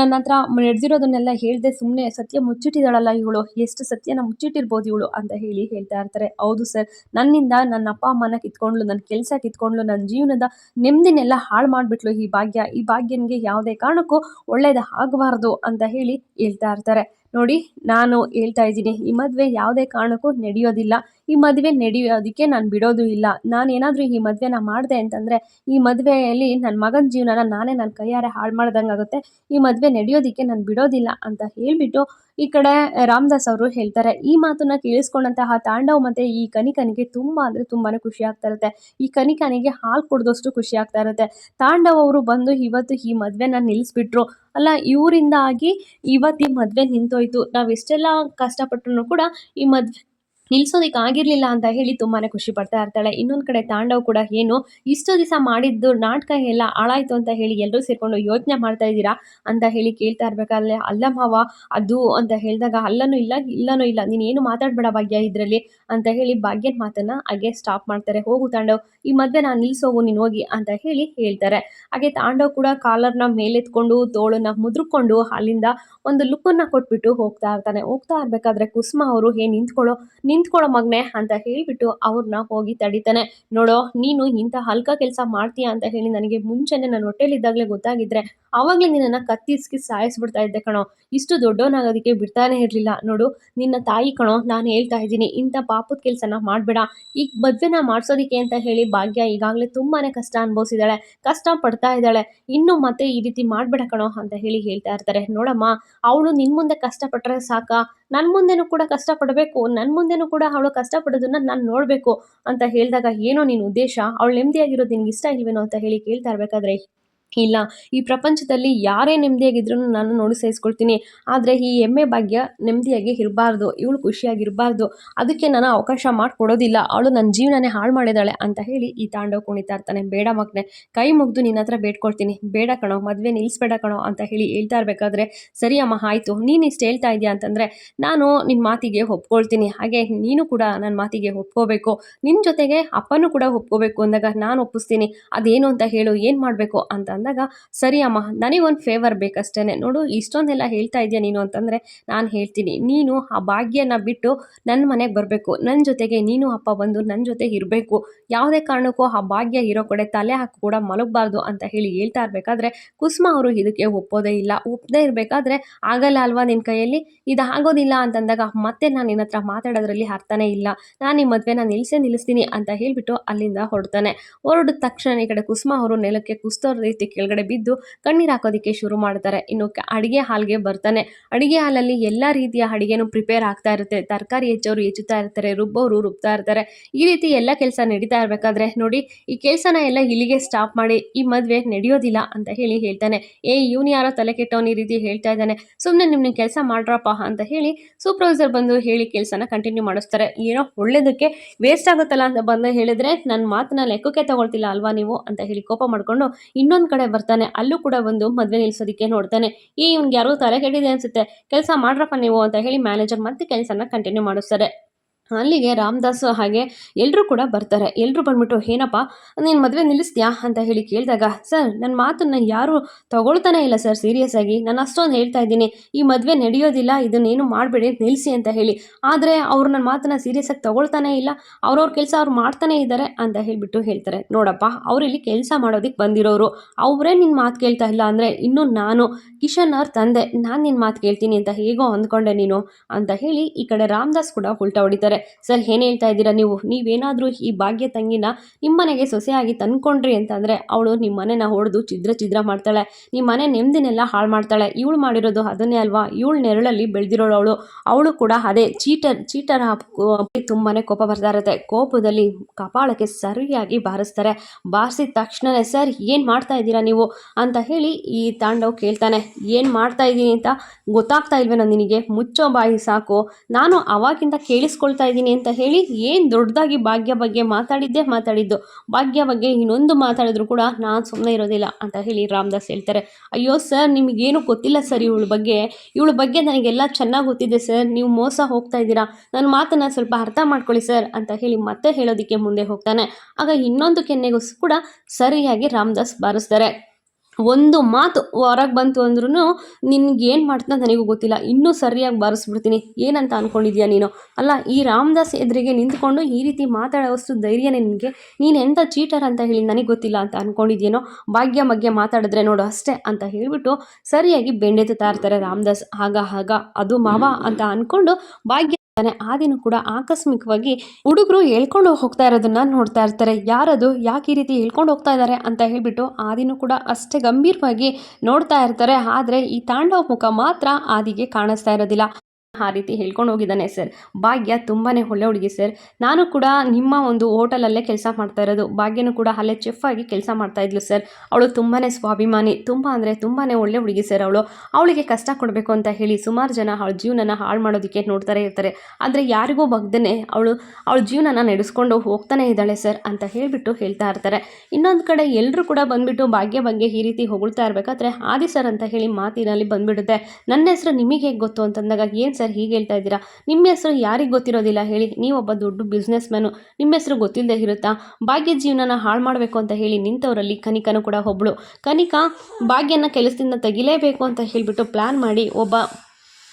Speaker 3: ನನ್ನ ಹತ್ರ ನಡೆದಿರೋದನ್ನೆಲ್ಲ ಹೇಳ್ದೆ ಸುಮ್ಮನೆ ಸತ್ಯ ಮುಚ್ಚಿಟ್ಟಿದ್ದಾಳಲ್ಲ ಇವಳು, ಎಷ್ಟು ಸತ್ಯನ ಮುಚ್ಚಿಟ್ಟಿರ್ಬೋದು ಇವಳು ಅಂತ ಹೇಳಿ ಹೇಳ್ತಾ ಇರ್ತಾರೆ. ಹೌದು ಸರ್, ನನ್ನಿಂದ ನನ್ನ ಅಪ್ಪ ಅಮ್ಮನ ಕಿತ್ಕೊಂಡ್ಲು ನನ್ನ ಕೆಲಸ ಕಿತ್ಕೊಂಡ್ಲು ನನ್ನ ಜೀವನದ ನೆಮ್ಮದಿನೆಲ್ಲ ಹಾಳು ಮಾಡಿಬಿಟ್ಲು ಈ ಭಾಗ್ಯ. ಈ ಭಾಗ್ಯನಿಗೆ ಯಾವುದೇ ಕಾರಣಕ್ಕೂ ಒಳ್ಳೇದು ಆಗಬಾರ್ದು. ಅಂತ ಹೇಳಿ ಹೇಳ್ತಾ ಇರ್ತಾರೆ. ನೋಡಿ, ನಾನು ಹೇಳ್ತಾ ಇದ್ದೀನಿ, ಈ ಮದುವೆ ಯಾವುದೇ ಕಾರಣಕ್ಕೂ ನಡೆಯೋದಿಲ್ಲ. ಈ ಮದುವೆ ನಡೆಯೋದಕ್ಕೆ ನಾನು ಬಿಡೋದು ಇಲ್ಲ. ನಾನು ಏನಾದರೂ ಈ ಮದುವೆನ ಮಾಡಿದೆ ಅಂತಂದರೆ, ಈ ಮದುವೆಯಲ್ಲಿ ನನ್ನ ಮಗನ ಜೀವನನ ನಾನೇ ನನ್ನ ಕೈಯಾರೆ ಹಾಳು ಮಾಡ್ದಂಗೆ ಆಗುತ್ತೆ. ಈ ಮದುವೆ ನಡೆಯೋದಕ್ಕೆ ನಾನು ಬಿಡೋದಿಲ್ಲ ಅಂತ ಹೇಳಿಬಿಟ್ಟು ಈ ಕಡೆ ರಾಮದಾಸ್ ಅವರು ಹೇಳ್ತಾರೆ. ಈ ಮಾತನ್ನ ಕೇಳಿಸ್ಕೊಂಡಂತಹ ತಾಂಡವ್ ಮತ್ತೆ ಈ ಕನಿಕನಿಗೆ ತುಂಬ ಅಂದರೆ ತುಂಬಾ ಖುಷಿ ಆಗ್ತಾ ಇರುತ್ತೆ. ಈ ಕನಿಕನಿಗೆ ಹಾಲು ಕುಡ್ದಷ್ಟು ಖುಷಿ ಆಗ್ತಾ ಇರುತ್ತೆ. ತಾಂಡವ್ ಅವರು ಬಂದು ಇವತ್ತು ಈ ಮದುವೆನ ನಿಲ್ಲಿಸ್ಬಿಟ್ರು ಅಲ್ಲ ಇವರಿಂದಾಗಿ ಇವತ್ತು ಈ ಮದುವೆ ನಿಂತೋಯ್ತು. ನಾವು ಎಷ್ಟೆಲ್ಲ ಕಷ್ಟಪಟ್ಟರು ಕೂಡ ಈ ಮದುವೆ ನಿಲ್ಸೋದಕ್ಕೆ ಆಗಿರಲಿಲ್ಲ ಅಂತ ಹೇಳಿ ತುಂಬಾ ಖುಷಿ ಪಡ್ತಾ ಇರ್ತಾಳೆ. ಇನ್ನೊಂದು ಕಡೆ ತಾಂಡವ್ ಕೂಡ ಏನು, ಇಷ್ಟು ದಿವಸ ಮಾಡಿದ್ದು ನಾಟಕ ಎಲ್ಲ ಹಾಳಾಯ್ತು ಅಂತ ಹೇಳಿ ಎಲ್ಲರೂ ಸೇರ್ಕೊಂಡು ಯೋಚನೆ ಮಾಡ್ತಾ ಇದ್ದೀರಾ ಅಂತ ಹೇಳಿ ಕೇಳ್ತಾ ಇರ್ಬೇಕಾದ್ರೆ, ಅಲ್ಲ ಮಾವ, ಅದು ಅಂತ ಹೇಳಿದಾಗ, ಅಲ್ಲನು ಇಲ್ಲ, ಇಲ್ಲನೂ ಇಲ್ಲ, ನೀನು ಏನು ಮಾತಾಡಬೇಡ ಭಾಗ್ಯ ಇದರಲ್ಲಿ ಅಂತ ಹೇಳಿ ಭಾಗ್ಯನ ಮಾತನ್ನು ಹಾಗೆ ಸ್ಟಾಪ್ ಮಾಡ್ತಾರೆ. ಹೋಗು ತಾಂಡವ್, ಈ ಮದುವೆ ನಾನು ನಿಲ್ಸೋಗು, ನೀನು ಹೋಗಿ ಅಂತ ಹೇಳಿ ಹೇಳ್ತಾರೆ. ಹಾಗೆ ತಾಂಡವ್ ಕೂಡ ಕಾಲರ್ನ ಮೇಲೆತ್ಕೊಂಡು, ತೋಳನ್ನ ಮುದ್ರಕೊಂಡು ಅಲ್ಲಿಂದ ಒಂದು ಲುಕ್ಕನ್ನು ಕೊಟ್ಬಿಟ್ಟು ಹೋಗ್ತಾ ಇರ್ತಾನೆ. ಹೋಗ್ತಾ ಇರಬೇಕಾದ್ರೆ ಕುಸುಮ ಅವರು, ಹೇ, ನಿಂತ್ಕೊಳ್ಳೋ ನಿಂತ್ಕೊಳ್ಳೋ ಮಗನೆ ಅಂತ ಹೇಳಿಬಿಟ್ಟು ಅವ್ರನ್ನ ಹೋಗಿ ತಡಿತಾನೆ. ನೋಡೋ, ನೀನು ಇಂಥ ಹಲ್ಕ ಕೆಲಸ ಮಾಡ್ತೀಯ ಅಂತ ಹೇಳಿ ನನಗೆ ಮುಂಚೆನೆ ನನ್ನ ಹೊಟ್ಟೆಲಿದ್ದಾಗಲೇ ಗೊತ್ತಾಗಿದ್ರೆ ಆವಾಗಲೇ ನಿನ್ನನ್ನು ಕತ್ತಿಸ್ಕಿ ಸಾಯಿಸ್ಬಿಡ್ತಾ ಇದ್ದೆ ಕಣೋ. ಇಷ್ಟು ದೊಡ್ಡವನಾಗೋದಕ್ಕೆ ಬಿಡ್ತಾನೆ ಇರಲಿಲ್ಲ. ನೋಡು, ನಿನ್ನ ತಾಯಿ ಕಣೋ, ನಾನು ಹೇಳ್ತಾ ಇದ್ದೀನಿ, ಇಂಥ ಪಾಪದ ಕೆಲಸನ ಮಾಡಬೇಡ. ಈಗ ಮದುವೆನ ಮಾಡಿಸೋದಕ್ಕೆ ಅಂತ ಹೇಳಿ ಭಾಗ್ಯ ಈಗಾಗಲೇ ತುಂಬಾ ಕಷ್ಟ ಅನುಭವಿಸಿದಾಳೆ. ಕಷ್ಟ ಪಡ್ತಾ ಇದ್ದಾಳೆ. ಇನ್ನು ಮತ್ತೆ ಈ ರೀತಿ ಮಾಡಬೇಡ ಕಣೋ ಅಂತ ಹೇಳಿ ಹೇಳ್ತಾ ಇರ್ತಾರೆ. ನೋಡಮ್ಮ, ಅವಳು ನಿನ್ನ ಮುಂದೆ ಕಷ್ಟಪಟ್ಟರೆ ಸಾಕ? ನನ್ನ ಮುಂದೆನೂ ಕೂಡ ಕಷ್ಟಪಡಬೇಕು ನನ್ನ ಮುಂದೆನೂ ಕೂಡ ಅವಳು ಕಷ್ಟಪಡೋದನ್ನ ನಾನು ನೋಡಬೇಕು ಅಂತ ಹೇಳಿದಾಗ ಏನೋ ನಿನ್ನ ಉದ್ದೇಶ, ಅವಳು ನೆಮ್ಮದಿಯಾಗಿರೋದು ನಿನ್ಗೆ ಇಷ್ಟ ಇಲ್ವೇನೋ ಅಂತ ಹೇಳಿ ಕೇಳ್ತಾ ಇರಬೇಕಾದ್ರೆ ಇಲ್ಲ. ಈ ಪ್ರಪಂಚದಲ್ಲಿ ಯಾರೇ ನೆಮ್ಮದಿಯಾಗಿದ್ರೂ ನಾನು ನೋಡಿ ಸಹಿಸ್ಕೊಳ್ತೀನಿ. ಆದರೆ ಈ ಹೆಮ್ಮೆ ಭಾಗ್ಯ ನೆಮ್ಮದಿಯಾಗಿ ಇರಬಾರ್ದು, ಇವಳು ಖುಷಿಯಾಗಿರಬಾರ್ದು. ಅದಕ್ಕೆ ನಾನು ಅವಕಾಶ ಮಾಡಿಕೊಡೋದಿಲ್ಲ. ಅವಳು ನನ್ನ ಜೀವನನೇ ಹಾಳು ಮಾಡಿದಾಳೆ ಅಂತ ಹೇಳಿ ಈ ತಾಂಡವ ಕುಣಿತಾ ಇರ್ತಾನೆ. ಬೇಡ ಮಗನೆ, ಕೈ ಮುಗಿದು ನಿನ್ನ ಹತ್ರ ಬೇಡ್ಕೊಳ್ತೀನಿ. ಬೇಡ ಕಣೋ, ಮದುವೆ ನಿಲ್ಲಿಸ್ಬೇಡ ಕಣೋ ಅಂತ ಹೇಳಿ ಹೇಳ್ತಾ ಇರಬೇಕಾದ್ರೆ, ಸರಿ ಅಮ್ಮ, ಆಯಿತು. ನೀನು ಇಷ್ಟು ಹೇಳ್ತಾ ಇದೆಯಾ? ಅಂತಂದರೆ, ನಾನು ನಿನ್ನ ಮಾತಿಗೆ ಒಪ್ಕೊಳ್ತೀನಿ. ಹಾಗೆ ನೀನು ಕೂಡ ನನ್ನ ಮಾತಿಗೆ ಒಪ್ಕೋಬೇಕು. ನಿನ್ನ ಜೊತೆಗೆ ಅಪ್ಪನೂ ಕೂಡ ಒಪ್ಕೋಬೇಕು. ಅಂದಾಗ, ನಾನು ಒಪ್ಪಿಸ್ತೀನಿ. ಅದೇನು ಅಂತ ಹೇಳು. ಏನು ಮಾಡಬೇಕು? ಅಂತ ಅಂದಾಗ, ಸರಿ ಅಮ್ಮ ಒಂದು ಫೇವರ್ ಬೇಕಷ್ಟೇ ನೋಡು, ಇಷ್ಟೊಂದೆಲ್ಲ ಹೇಳ್ತಾ ಇದೆಯಾ ನೀನು ಅಂತಂದರೆ, ನಾನು ಹೇಳ್ತೀನಿ. ನೀನು ಆ ಭಾಗ್ಯನ ಬಿಟ್ಟು ನನ್ನ ಮನೆಗೆ ಬರಬೇಕು. ನನ್ನ ಜೊತೆಗೆ ನೀನು ಅಪ್ಪ ಬಂದು ನನ್ನ ಜೊತೆ ಇರಬೇಕು. ಯಾವುದೇ ಕಾರಣಕ್ಕೂ ಆ ಭಾಗ್ಯ ಇರೋ ಕಡೆ ತಲೆ ಹಾಕಿ ಕೂಡ ಮಲಗಬಾರ್ದು ಅಂತ ಹೇಳಿ ಹೇಳ್ತಾ ಇರಬೇಕಾದ್ರೆ, ಕುಸುಮ ಅವರು ಇದಕ್ಕೆ ಒಪ್ಪೋದೇ ಇಲ್ಲ. ಒಪ್ಪದೇ ಇರಬೇಕಾದ್ರೆ, ಆಗಲ್ಲ ಅಲ್ವಾ ನಿನ್ನ ಕೈಯಲ್ಲಿ? ಇದು ಆಗೋದಿಲ್ಲ ಅಂತಂದಾಗ, ಮತ್ತೆ ನಾನು ನಿನ್ನ ಮಾತಾಡೋದ್ರಲ್ಲಿ ಅರ್ಥನೇ ಇಲ್ಲ. ನಾನು ಈ ಮದುವೆನ ನಿಲ್ಲಿಸೇ ನಿಲ್ಲಿಸ್ತೀನಿ ಅಂತ ಹೇಳಿಬಿಟ್ಟು ಅಲ್ಲಿಂದ ಹೊರಡ್ತಾನೆ. ಹೊರಡಿದ ತಕ್ಷಣ ಈ ಕಡೆ ಕುಸುಮ ಅವರು ನೆಲಕ್ಕೆ ಕುಸ್ತೋ ರೀತಿ ಕೆಳಗಡೆ ಬಿದ್ದು ಕಣ್ಣೀರು ಹಾಕೋದಕ್ಕೆ ಶುರು ಮಾಡ್ತಾರೆ. ಇನ್ನು ಅಡುಗೆ ಹಾಲ್ಗೆ ಬರ್ತಾನೆ. ಅಡಿಗೆ ಹಾಲಲ್ಲಿ ಎಲ್ಲ ರೀತಿಯ ಅಡುಗೆನೂ ಪ್ರಿಪೇರ್ ಆಗ್ತಾ ಇರುತ್ತೆ. ತರಕಾರಿ ಹೆಚ್ಚೋರು ಹೆಚ್ಚುತ್ತಾ ಇರ್ತಾರೆ, ರುಬ್ಬೋರು ರುಬ್ತಾ ಇರ್ತಾರೆ. ಈ ರೀತಿ ಎಲ್ಲ ಕೆಲಸ ನಡೀತಾ ಇರಬೇಕಾದ್ರೆ ನೋಡಿ, ಈ ಕೆಲಸನ ಎಲ್ಲ ಇಲ್ಲಿಗೆ ಸ್ಟಾಪ್ ಮಾಡಿ, ಈ ಮದುವೆ ನಡೆಯೋದಿಲ್ಲ ಅಂತ ಹೇಳಿ ಹೇಳ್ತಾನೆ. ಏ, ಇವನು ಯಾರೋ ತಲೆ ಕೆಟ್ಟವನು ಈ ರೀತಿ ಹೇಳ್ತಾ ಇದ್ದಾನೆ. ಸುಮ್ಮನೆ ನಿಮ್ಮ ಕೆಲಸ ಮಾಡ್ರಪ್ಪ ಅಂತ ಹೇಳಿ ಸೂಪರ್ವೈಸರ್ ಬಂದು ಹೇಳಿ ಕೆಲಸನ ಕಂಟಿನ್ಯೂ ಮಾಡಿಸ್ತಾರೆ. ಏನೋ ಒಳ್ಳೇದಕ್ಕೆ ವೇಸ್ಟ್ ಆಗುತ್ತಲ್ಲ ಅಂತ ಬಂದು ಹೇಳಿದ್ರೆ ನನ್ನ ಮಾತನ್ನ ಲೆಕ್ಕಕ್ಕೆ ತಗೊಳ್ತಿಲ್ಲ ಅಲ್ವಾ ನೀವು? ಅಂತ ಹೇಳಿ ಕೋಪ ಮಾಡ್ಕೊಂಡು ಇನ್ನೊಂದು ಕಡೆ ಬರ್ತಾನೆ, ಅಲ್ಲೂ ಕೂಡ ಒಂದು ಮದುವೆ ನಿಲ್ಸೋದಕ್ಕೆ ನೋಡ್ತಾನೆ. ಈ ಇವ್ನಿಗೆ ಯಾರೋ ತಲೆ ಕೆಟ್ಟಿದೆ ಅನ್ಸುತ್ತೆ. ಕೆಲಸ ಮಾಡ್ರಪ್ಪ ನೀವು ಅಂತ ಹೇಳಿ ಮ್ಯಾನೇಜರ್ ಮತ್ತೆ ಕೆಲಸನ ಕಂಟಿನ್ಯೂ ಮಾಡಿಸ್ತಾರೆ. ಅಲ್ಲಿಗೆ ರಾಮದಾಸ್ ಹಾಗೆ ಎಲ್ಲರೂ ಕೂಡ ಬರ್ತಾರೆ. ಎಲ್ಲರೂ ಬಂದ್ಬಿಟ್ಟು, ಏನಪ್ಪ, ನೀನು ಮದುವೆ ನಿಲ್ಲಿಸ್ತೀಯಾ? ಅಂತ ಹೇಳಿ ಕೇಳಿದಾಗ, ಸರ್ ನನ್ನ ಮಾತನ್ನು ಯಾರು ತಗೊಳ್ತಾನೆ ಇಲ್ಲ ಸರ್ ಸೀರಿಯಸ್ ಆಗಿ. ನಾನು ಅಷ್ಟೊಂದು ಹೇಳ್ತಾ ಇದ್ದೀನಿ. ಈ ಮದುವೆ ನಡೆಯೋದಿಲ್ಲ, ಇದನ್ನೇನು ಮಾಡಬೇಡಿ ನಿಲ್ಲಿಸಿ ಅಂತ ಹೇಳಿ. ಆದರೆ ಅವ್ರು ನನ್ನ ಮಾತನ್ನು ಸೀರಿಯಸ್ ಆಗಿ ತಗೊಳ್ತಾನೇ ಇಲ್ಲ. ಅವ್ರವ್ರ ಕೆಲಸ ಅವ್ರು ಮಾಡ್ತಾನೇ ಇದ್ದಾರೆ ಅಂತ ಹೇಳಿಬಿಟ್ಟು ಹೇಳ್ತಾರೆ. ನೋಡಪ್ಪ ಅವರಿಲ್ಲಿ ಕೆಲಸ ಮಾಡೋದಕ್ಕೆ ಬಂದಿರೋರು. ಅವರೇ ನಿನ್ನ ಮಾತು ಕೇಳ್ತಾ ಇಲ್ಲ ಅಂದರೆ ಇನ್ನು ನಾನು ಕಿಶನ್ ಅವ್ರ ತಂದೆ. ನಾನು ನಿನ್ನ ಮಾತು ಕೇಳ್ತೀನಿ ಅಂತ ಹೇಗೋ ಅಂದ್ಕೊಂಡೆ ನೀನು ಅಂತ ಹೇಳಿ ಈ ಕಡೆ ರಾಮದಾಸ್ ಕೂಡ ಉಲ್ಟಾ ಹೊಡಿತಾರೆ. ಸರ್, ಏನು ಹೇಳ್ತಾ ಇದ್ದೀರಾ? ನೀವು, ನೀವೇನಾದರೂ ಈ ಭಾಗ್ಯ ತಂಗಿನ ನಿಮ್ಮನೆಗೆ ಸೊಸೆಯಾಗಿ ತಂದ್ಕೊಂಡ್ರಿ ಅಂತಂದರೆ ಅವಳು ನಿಮ್ಮ ಮನೆನ ಹೊಡೆದು ಛಿದ್ರ ಛಿದ್ರ ಮಾಡ್ತಾಳೆ. ನಿಮ್ಮ ಮನೆ ನೆಮ್ಮದಿನೆಲ್ಲ ಹಾಳು ಮಾಡ್ತಾಳೆ. ಇವಳು ಮಾಡಿರೋದು ಅದನ್ನೇ ಅಲ್ವಾ? ಇವಳು ನೆರಳಲ್ಲಿ ಬೆಳೆದಿರೋಳು ಅವಳು. ಅವಳು ಕೂಡ ಅದೇ ಚೀಟರ್ ಚೀಟರ್ ತುಂಬಾ ಕೋಪ ಬರ್ತಾ ಇರುತ್ತೆ. ಕೋಪದಲ್ಲಿ ಕಪಾಳಕ್ಕೆ ಸರಿಯಾಗಿ ಬಾರಿಸ್ತಾರೆ. ಬಾರಿಸಿದ ತಕ್ಷಣವೇ ಸರ್, ಏನು ಮಾಡ್ತಾ ಇದ್ದೀರಾ ನೀವು? ಅಂತ ಹೇಳಿ ಈ ತಾಂಡವ್ ಕೇಳ್ತಾನೆ. ಏನು ಮಾಡ್ತಾ ಇದ್ದೀನಿ ಅಂತ ಗೊತ್ತಾಗ್ತಾ ಇಲ್ವೇನೋ ನಿನಗೆ? ಮುಚ್ಚೋ ಬಾಯಿ ಸಾಕು. ನಾನು ಅವಾಗಿಂದ ಕೇಳಿಸ್ಕೊಳ್ತಾ ಇದ್ದೀನಿ ಅಂತ ಹೇಳಿ ಏನು ದೊಡ್ಡದಾಗಿ ಭಾಗ್ಯ ಬಗ್ಗೆ ಮಾತಾಡಿದ್ದೇ, ಮಾತಾಡಿದ್ದು. ಭಾಗ್ಯ ಬಗ್ಗೆ ಇನ್ನೊಂದು ಮಾತಾಡಿದ್ರು ಕೂಡ ನಾನು ಸುಮ್ಮನೆ ಇರೋದಿಲ್ಲ ಅಂತ ಹೇಳಿ ರಾಮದಾಸ್ ಹೇಳ್ತಾರೆ. ಅಯ್ಯೋ ಸರ್ ನಿಮಗೇನು ಗೊತ್ತಿಲ್ಲ ಸರ್ ಇವಳ ಬಗ್ಗೆ. ಇವಳ ಬಗ್ಗೆ ನನಗೆಲ್ಲ ಚೆನ್ನಾಗಿ ಗೊತ್ತಿದೆ ಸರ್ ನೀವು ಮೋಸ ಹೋಗ್ತಾ ಇದ್ದೀರಾ. ನನ್ನ ಮಾತನ್ನು ಸ್ವಲ್ಪ ಅರ್ಥ ಮಾಡ್ಕೊಳ್ಳಿ ಸರ್ ಅಂತ ಹೇಳಿ ಮತ್ತೆ ಹೇಳೋದಕ್ಕೆ ಮುಂದೆ ಹೋಗ್ತಾನೆ. ಆಗ ಇನ್ನೊಂದು ಕೆನ್ನೆಗೂ ಕೂಡ ಸರಿಯಾಗಿ ರಾಮದಾಸ್ ಬಾರಿಸ್ತಾರೆ. ಒಂದು ಮಾತು ಹೊರಗೆ ಬಂತು ಅಂದ್ರೂ ನಿನ್ಗೇನು ಮಾಡ್ತಾ ನನಗೂ ಗೊತ್ತಿಲ್ಲ. ಇನ್ನೂ ಸರಿಯಾಗಿ ಬಾರಿಸ್ಬಿಡ್ತೀನಿ. ಏನಂತ ಅಂದ್ಕೊಂಡಿದ್ಯಾ ನೀನು? ಅಲ್ಲ, ಈ ರಾಮದಾಸ್ ಎದುರಿಗೆ ನಿಂತ್ಕೊಂಡು ಈ ರೀತಿ ಮಾತಾಡೋವಷ್ಟು ಧೈರ್ಯ ನಿನಗೆ? ನೀನು ಎಂಥ ಚೀಟರ್ ಅಂತ ಹೇಳಿ ನನಗೆ ಗೊತ್ತಿಲ್ಲ ಅಂತ ಅಂದ್ಕೊಂಡಿದ್ಯೇನೋ ಭಾಗ್ಯ ಬಗ್ಗೆ ಮಾತಾಡಿದ್ರೆ ನೋಡು ಅಷ್ಟೇ ಅಂತ ಹೇಳಿಬಿಟ್ಟು ಸರಿಯಾಗಿ ಬೆಂಡೆತ್ತುತ್ತಾ ಇರ್ತಾರೆ ರಾಮದಾಸ್. ಆಗ ಆಗ ಅದು ಮಾವ ಅಂತ ಅಂದ್ಕೊಂಡು ಭಾಗ್ಯ ತಾನೆ ಆ ದಿನ ಕೂಡ ಆಕಸ್ಮಿಕವಾಗಿ ಹುಡುಗರು ಹೇಳ್ಕೊಂಡು ಹೋಗ್ತಾ ಇರೋದನ್ನ ನೋಡ್ತಾ ಇರ್ತಾರೆ. ಯಾರದು? ಯಾಕೆ ಈ ರೀತಿ ಹೇಳ್ಕೊಂಡು ಹೋಗ್ತಾ ಇದ್ದಾರೆ ಅಂತ ಹೇಳ್ಬಿಟ್ಟು ಆ ದಿನ ಕೂಡ ಅಷ್ಟೇ ಗಂಭೀರವಾಗಿ ನೋಡ್ತಾ ಇರ್ತಾರೆ. ಆದರೆ ಈ ತಾಂಡವ ಮುಖ ಮಾತ್ರ ಆದಿಗೆ ಕಾಣಿಸ್ತಾ ಇರೋದಿಲ್ಲ. ಆ ರೀತಿ ಹೇಳ್ಕೊಂಡು ಹೋಗಿದ್ದಾನೆ ಸರ್. ಭಾಗ್ಯ ತುಂಬಾ ಒಳ್ಳೆ ಹುಡುಗಿ ಸರ್. ನಾನು ಕೂಡ ನಿಮ್ಮ ಒಂದು ಹೋಟೆಲಲ್ಲೇ ಕೆಲಸ ಮಾಡ್ತಾ ಇರೋದು. ಭಾಗ್ಯನೂ ಕೂಡ ಅಲ್ಲೇ ಚೆಫ್ ಆಗಿ ಕೆಲಸ ಮಾಡ್ತಾ ಇದ್ಲು ಸರ್. ಅವಳು ತುಂಬಾ ಸ್ವಾಭಿಮಾನಿ. ತುಂಬ ಅಂದರೆ ತುಂಬಾ ಒಳ್ಳೆ ಹುಡುಗಿ ಸರ್ ಅವಳು. ಅವಳಿಗೆ ಕಷ್ಟ ಕೊಡಬೇಕು ಅಂತ ಹೇಳಿ ಸುಮಾರು ಜನ ಅವಳ ಜೀವನನ ಹಾಳು ಮಾಡೋದಕ್ಕೆ ನೋಡ್ತಾರೆ ಇರ್ತಾರೆ. ಆದರೆ ಯಾರಿಗೂ ಬಗ್ದೇ ಅವಳು, ಅವಳ ಜೀವನನ ನಡೆಸ್ಕೊಂಡು ಹೋಗ್ತಾನೆ ಇದ್ದಾಳೆ ಸರ್ ಅಂತ ಹೇಳಿಬಿಟ್ಟು ಹೇಳ್ತಾ ಇರ್ತಾರೆ. ಇನ್ನೊಂದು ಕಡೆ ಎಲ್ಲರೂ ಕೂಡ ಬಂದುಬಿಟ್ಟು ಭಾಗ್ಯ ಬಗ್ಗೆ ಈ ರೀತಿ ಹೊಗಳ್ತಾ ಇರಬೇಕಾದ್ರೆ ಆದಿ ಸರ್ ಅಂತ ಹೇಳಿ ಮಾತಿನಲ್ಲಿ ಬಂದ್ಬಿಡುತ್ತೆ. ನನ್ನ ಹೆಸರು ನಿಮಗೆ ಹೇಗೆ ಗೊತ್ತು ಅಂತಂದಾಗ ಏನು ಸರ್? ಹೀಗೆ ಹೇಳ್ತಾ ಇದ್ದೀರಾ? ನಿಮ್ಮ ಹೆಸರು ಯಾರಿಗೆ ಗೊತ್ತಿರೋದಿಲ್ಲ ಹೇಳಿ. ನೀವೊಬ್ಬ ದೊಡ್ಡ ಬಿಸ್ನೆಸ್ ಮ್ಯಾನು ನಿಮ್ಮ ಹೆಸರು ಗೊತ್ತಿಲ್ಲದೆ ಇರುತ್ತಾ? ಭಾಗ್ಯ ಜೀವನನ ಹಾಳು ಮಾಡಬೇಕು ಅಂತ ಹೇಳಿ ನಿಂತವರಲ್ಲಿ ಕನಿಕನು ಕೂಡ ಒಬ್ಬಳು ಕನಿಕಾ, ಭಾಗ್ಯನ ಕೆಲಸದಿಂದ ತೆಗಿಲೇಬೇಕು ಅಂತ ಹೇಳಿಬಿಟ್ಟು ಪ್ಲ್ಯಾನ್ ಮಾಡಿ ಒಬ್ಬ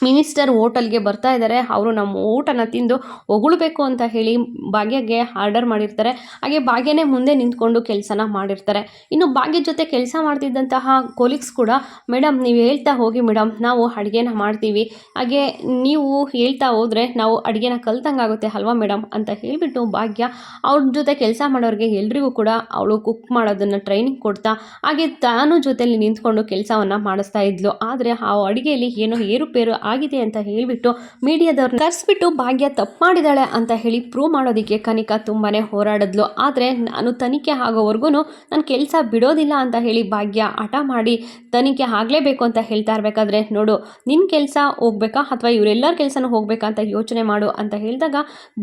Speaker 3: ಮಿನಿಸ್ಟರ್ ಹೋಟೆಲ್ಗೆ ಬರ್ತಾ ಇದ್ದಾರೆ. ಅವರು ನಮ್ಮ ಊಟನ ತಿಂದು ಹೊಗಳಬೇಕು ಅಂತ ಹೇಳಿ ಭಾಗ್ಯಗೆ ಆರ್ಡರ್ ಮಾಡಿರ್ತಾರೆ. ಹಾಗೆ ಭಾಗ್ಯನೇ ಮುಂದೆ ನಿಂತ್ಕೊಂಡು ಕೆಲಸನ ಮಾಡಿರ್ತಾರೆ. ಇನ್ನು ಭಾಗ್ಯ ಜೊತೆ ಕೆಲಸ ಮಾಡ್ತಿದ್ದಂತಹ ಕೊಲೀಗ್ಸ್ ಕೂಡ, ಮೇಡಮ್, ನೀವು ಹೇಳ್ತಾ ಹೋಗಿ ಮೇಡಮ್, ನಾವು ಅಡುಗೆನ ಮಾಡ್ತೀವಿ. ಹಾಗೆ ನೀವು ಹೇಳ್ತಾ ಹೋದರೆ ನಾವು ಅಡುಗೆನ ಕಲ್ತಂಗಾಗುತ್ತೆ ಅಲ್ವಾ ಮೇಡಮ್? ಅಂತ ಹೇಳಿಬಿಟ್ಟು ಭಾಗ್ಯ ಅವ್ರ ಜೊತೆ ಕೆಲಸ ಮಾಡೋರಿಗೆ ಎಲ್ರಿಗೂ ಕೂಡ ಅವಳು ಕುಕ್ ಮಾಡೋದನ್ನು ಟ್ರೈನಿಂಗ್ ಕೊಡ್ತಾ, ಹಾಗೆ ತಾನು ಜೊತೆಯಲ್ಲಿ ನಿಂತ್ಕೊಂಡು ಕೆಲಸವನ್ನು ಮಾಡಿಸ್ತಾ ಇದ್ಲು. ಆದರೆ ಆ ಅಡುಗೆಯಲ್ಲಿ ಏನೋ ಏರುಪೇರು ಆಗಿದೆ ಅಂತ ಹೇಳಿಬಿಟ್ಟು ಮೀಡಿಯಾದವ್ರನ್ನ ಕರ್ಸ್ಬಿಟ್ಟು ಭಾಗ್ಯ ತಪ್ಪು ಮಾಡಿದಾಳೆ ಅಂತ ಹೇಳಿ ಪ್ರೂವ್ ಮಾಡೋದಕ್ಕೆ ಕನಿಕಾ ತುಂಬಾ ಹೋರಾಡಿದ್ಲು. ಆದರೆ ನಾನು ತನಿಖೆ ಆಗೋವರೆಗೂ ನನ್ನ ಕೆಲಸ ಬಿಡೋದಿಲ್ಲ ಅಂತ ಹೇಳಿ ಭಾಗ್ಯ ಹಠ ಮಾಡಿ ತನಿಖೆ ಆಗಲೇಬೇಕು ಅಂತ ಹೇಳ್ತಾ ಇರಬೇಕಾದ್ರೆ ನೋಡು ನಿನ್ನ ಕೆಲಸ ಹೋಗ್ಬೇಕಾ ಅಥವಾ ಇವರೆಲ್ಲರ ಕೆಲಸನೂ ಹೋಗ್ಬೇಕಾ ಅಂತ ಯೋಚನೆ ಮಾಡು ಅಂತ ಹೇಳಿದಾಗ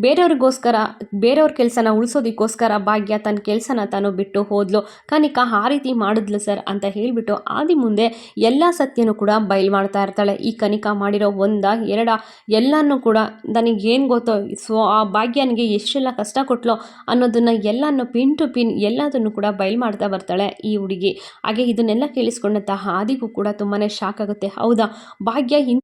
Speaker 3: ಬೇರೆಯವ್ರಿಗೋಸ್ಕರ, ಬೇರೆಯವ್ರ ಕೆಲಸನ ಉಳಿಸೋದಕ್ಕೋಸ್ಕರ ಭಾಗ್ಯ ತನ್ನ ಕೆಲಸನ ತಾನು ಬಿಟ್ಟು ಹೋದ್ಲು. ಕನಿಕಾ ಆ ರೀತಿ ಮಾಡಿದ್ಲು ಸರ್ ಅಂತ ಹೇಳಿಬಿಟ್ಟು ಆದಿ ಮುಂದೆ ಎಲ್ಲ ಸತ್ಯನೂ ಕೂಡ ಬಯಲು ಮಾಡ್ತಾ ಇರ್ತಾಳೆ. ಈ ಕನಿಕಾ ಮಾಡಿರೋ ಒಂದ ಎರಡ. ಎಲ್ಲಾನು ಕೂಡ ನನಗೇನು ಗೊತ್ತೋ, ಸೊ ಆ ಭಾಗ್ಯನಿಗೆ ಎಷ್ಟೆಲ್ಲ ಕಷ್ಟ ಕೊಟ್ಲೋ ಅನ್ನೋದನ್ನ ಎಲ್ಲಾನು ಪಿನ್ ಟು ಪಿನ್ ಎಲ್ಲದನ್ನು ಕೂಡ ಬಯಲು ಮಾಡ್ತಾ ಬರ್ತಾಳೆ ಈ ಹುಡುಗಿ. ಹಾಗೆ ಇದನ್ನೆಲ್ಲ ಕೇಳಿಸ್ಕೊಂಡಂತಹ ಆದಿಗೂ ಕೂಡ ತುಂಬಾ ಶಾಕ್ ಆಗುತ್ತೆ. ಹೌದಾ? ಭಾಗ್ಯ ಇನ್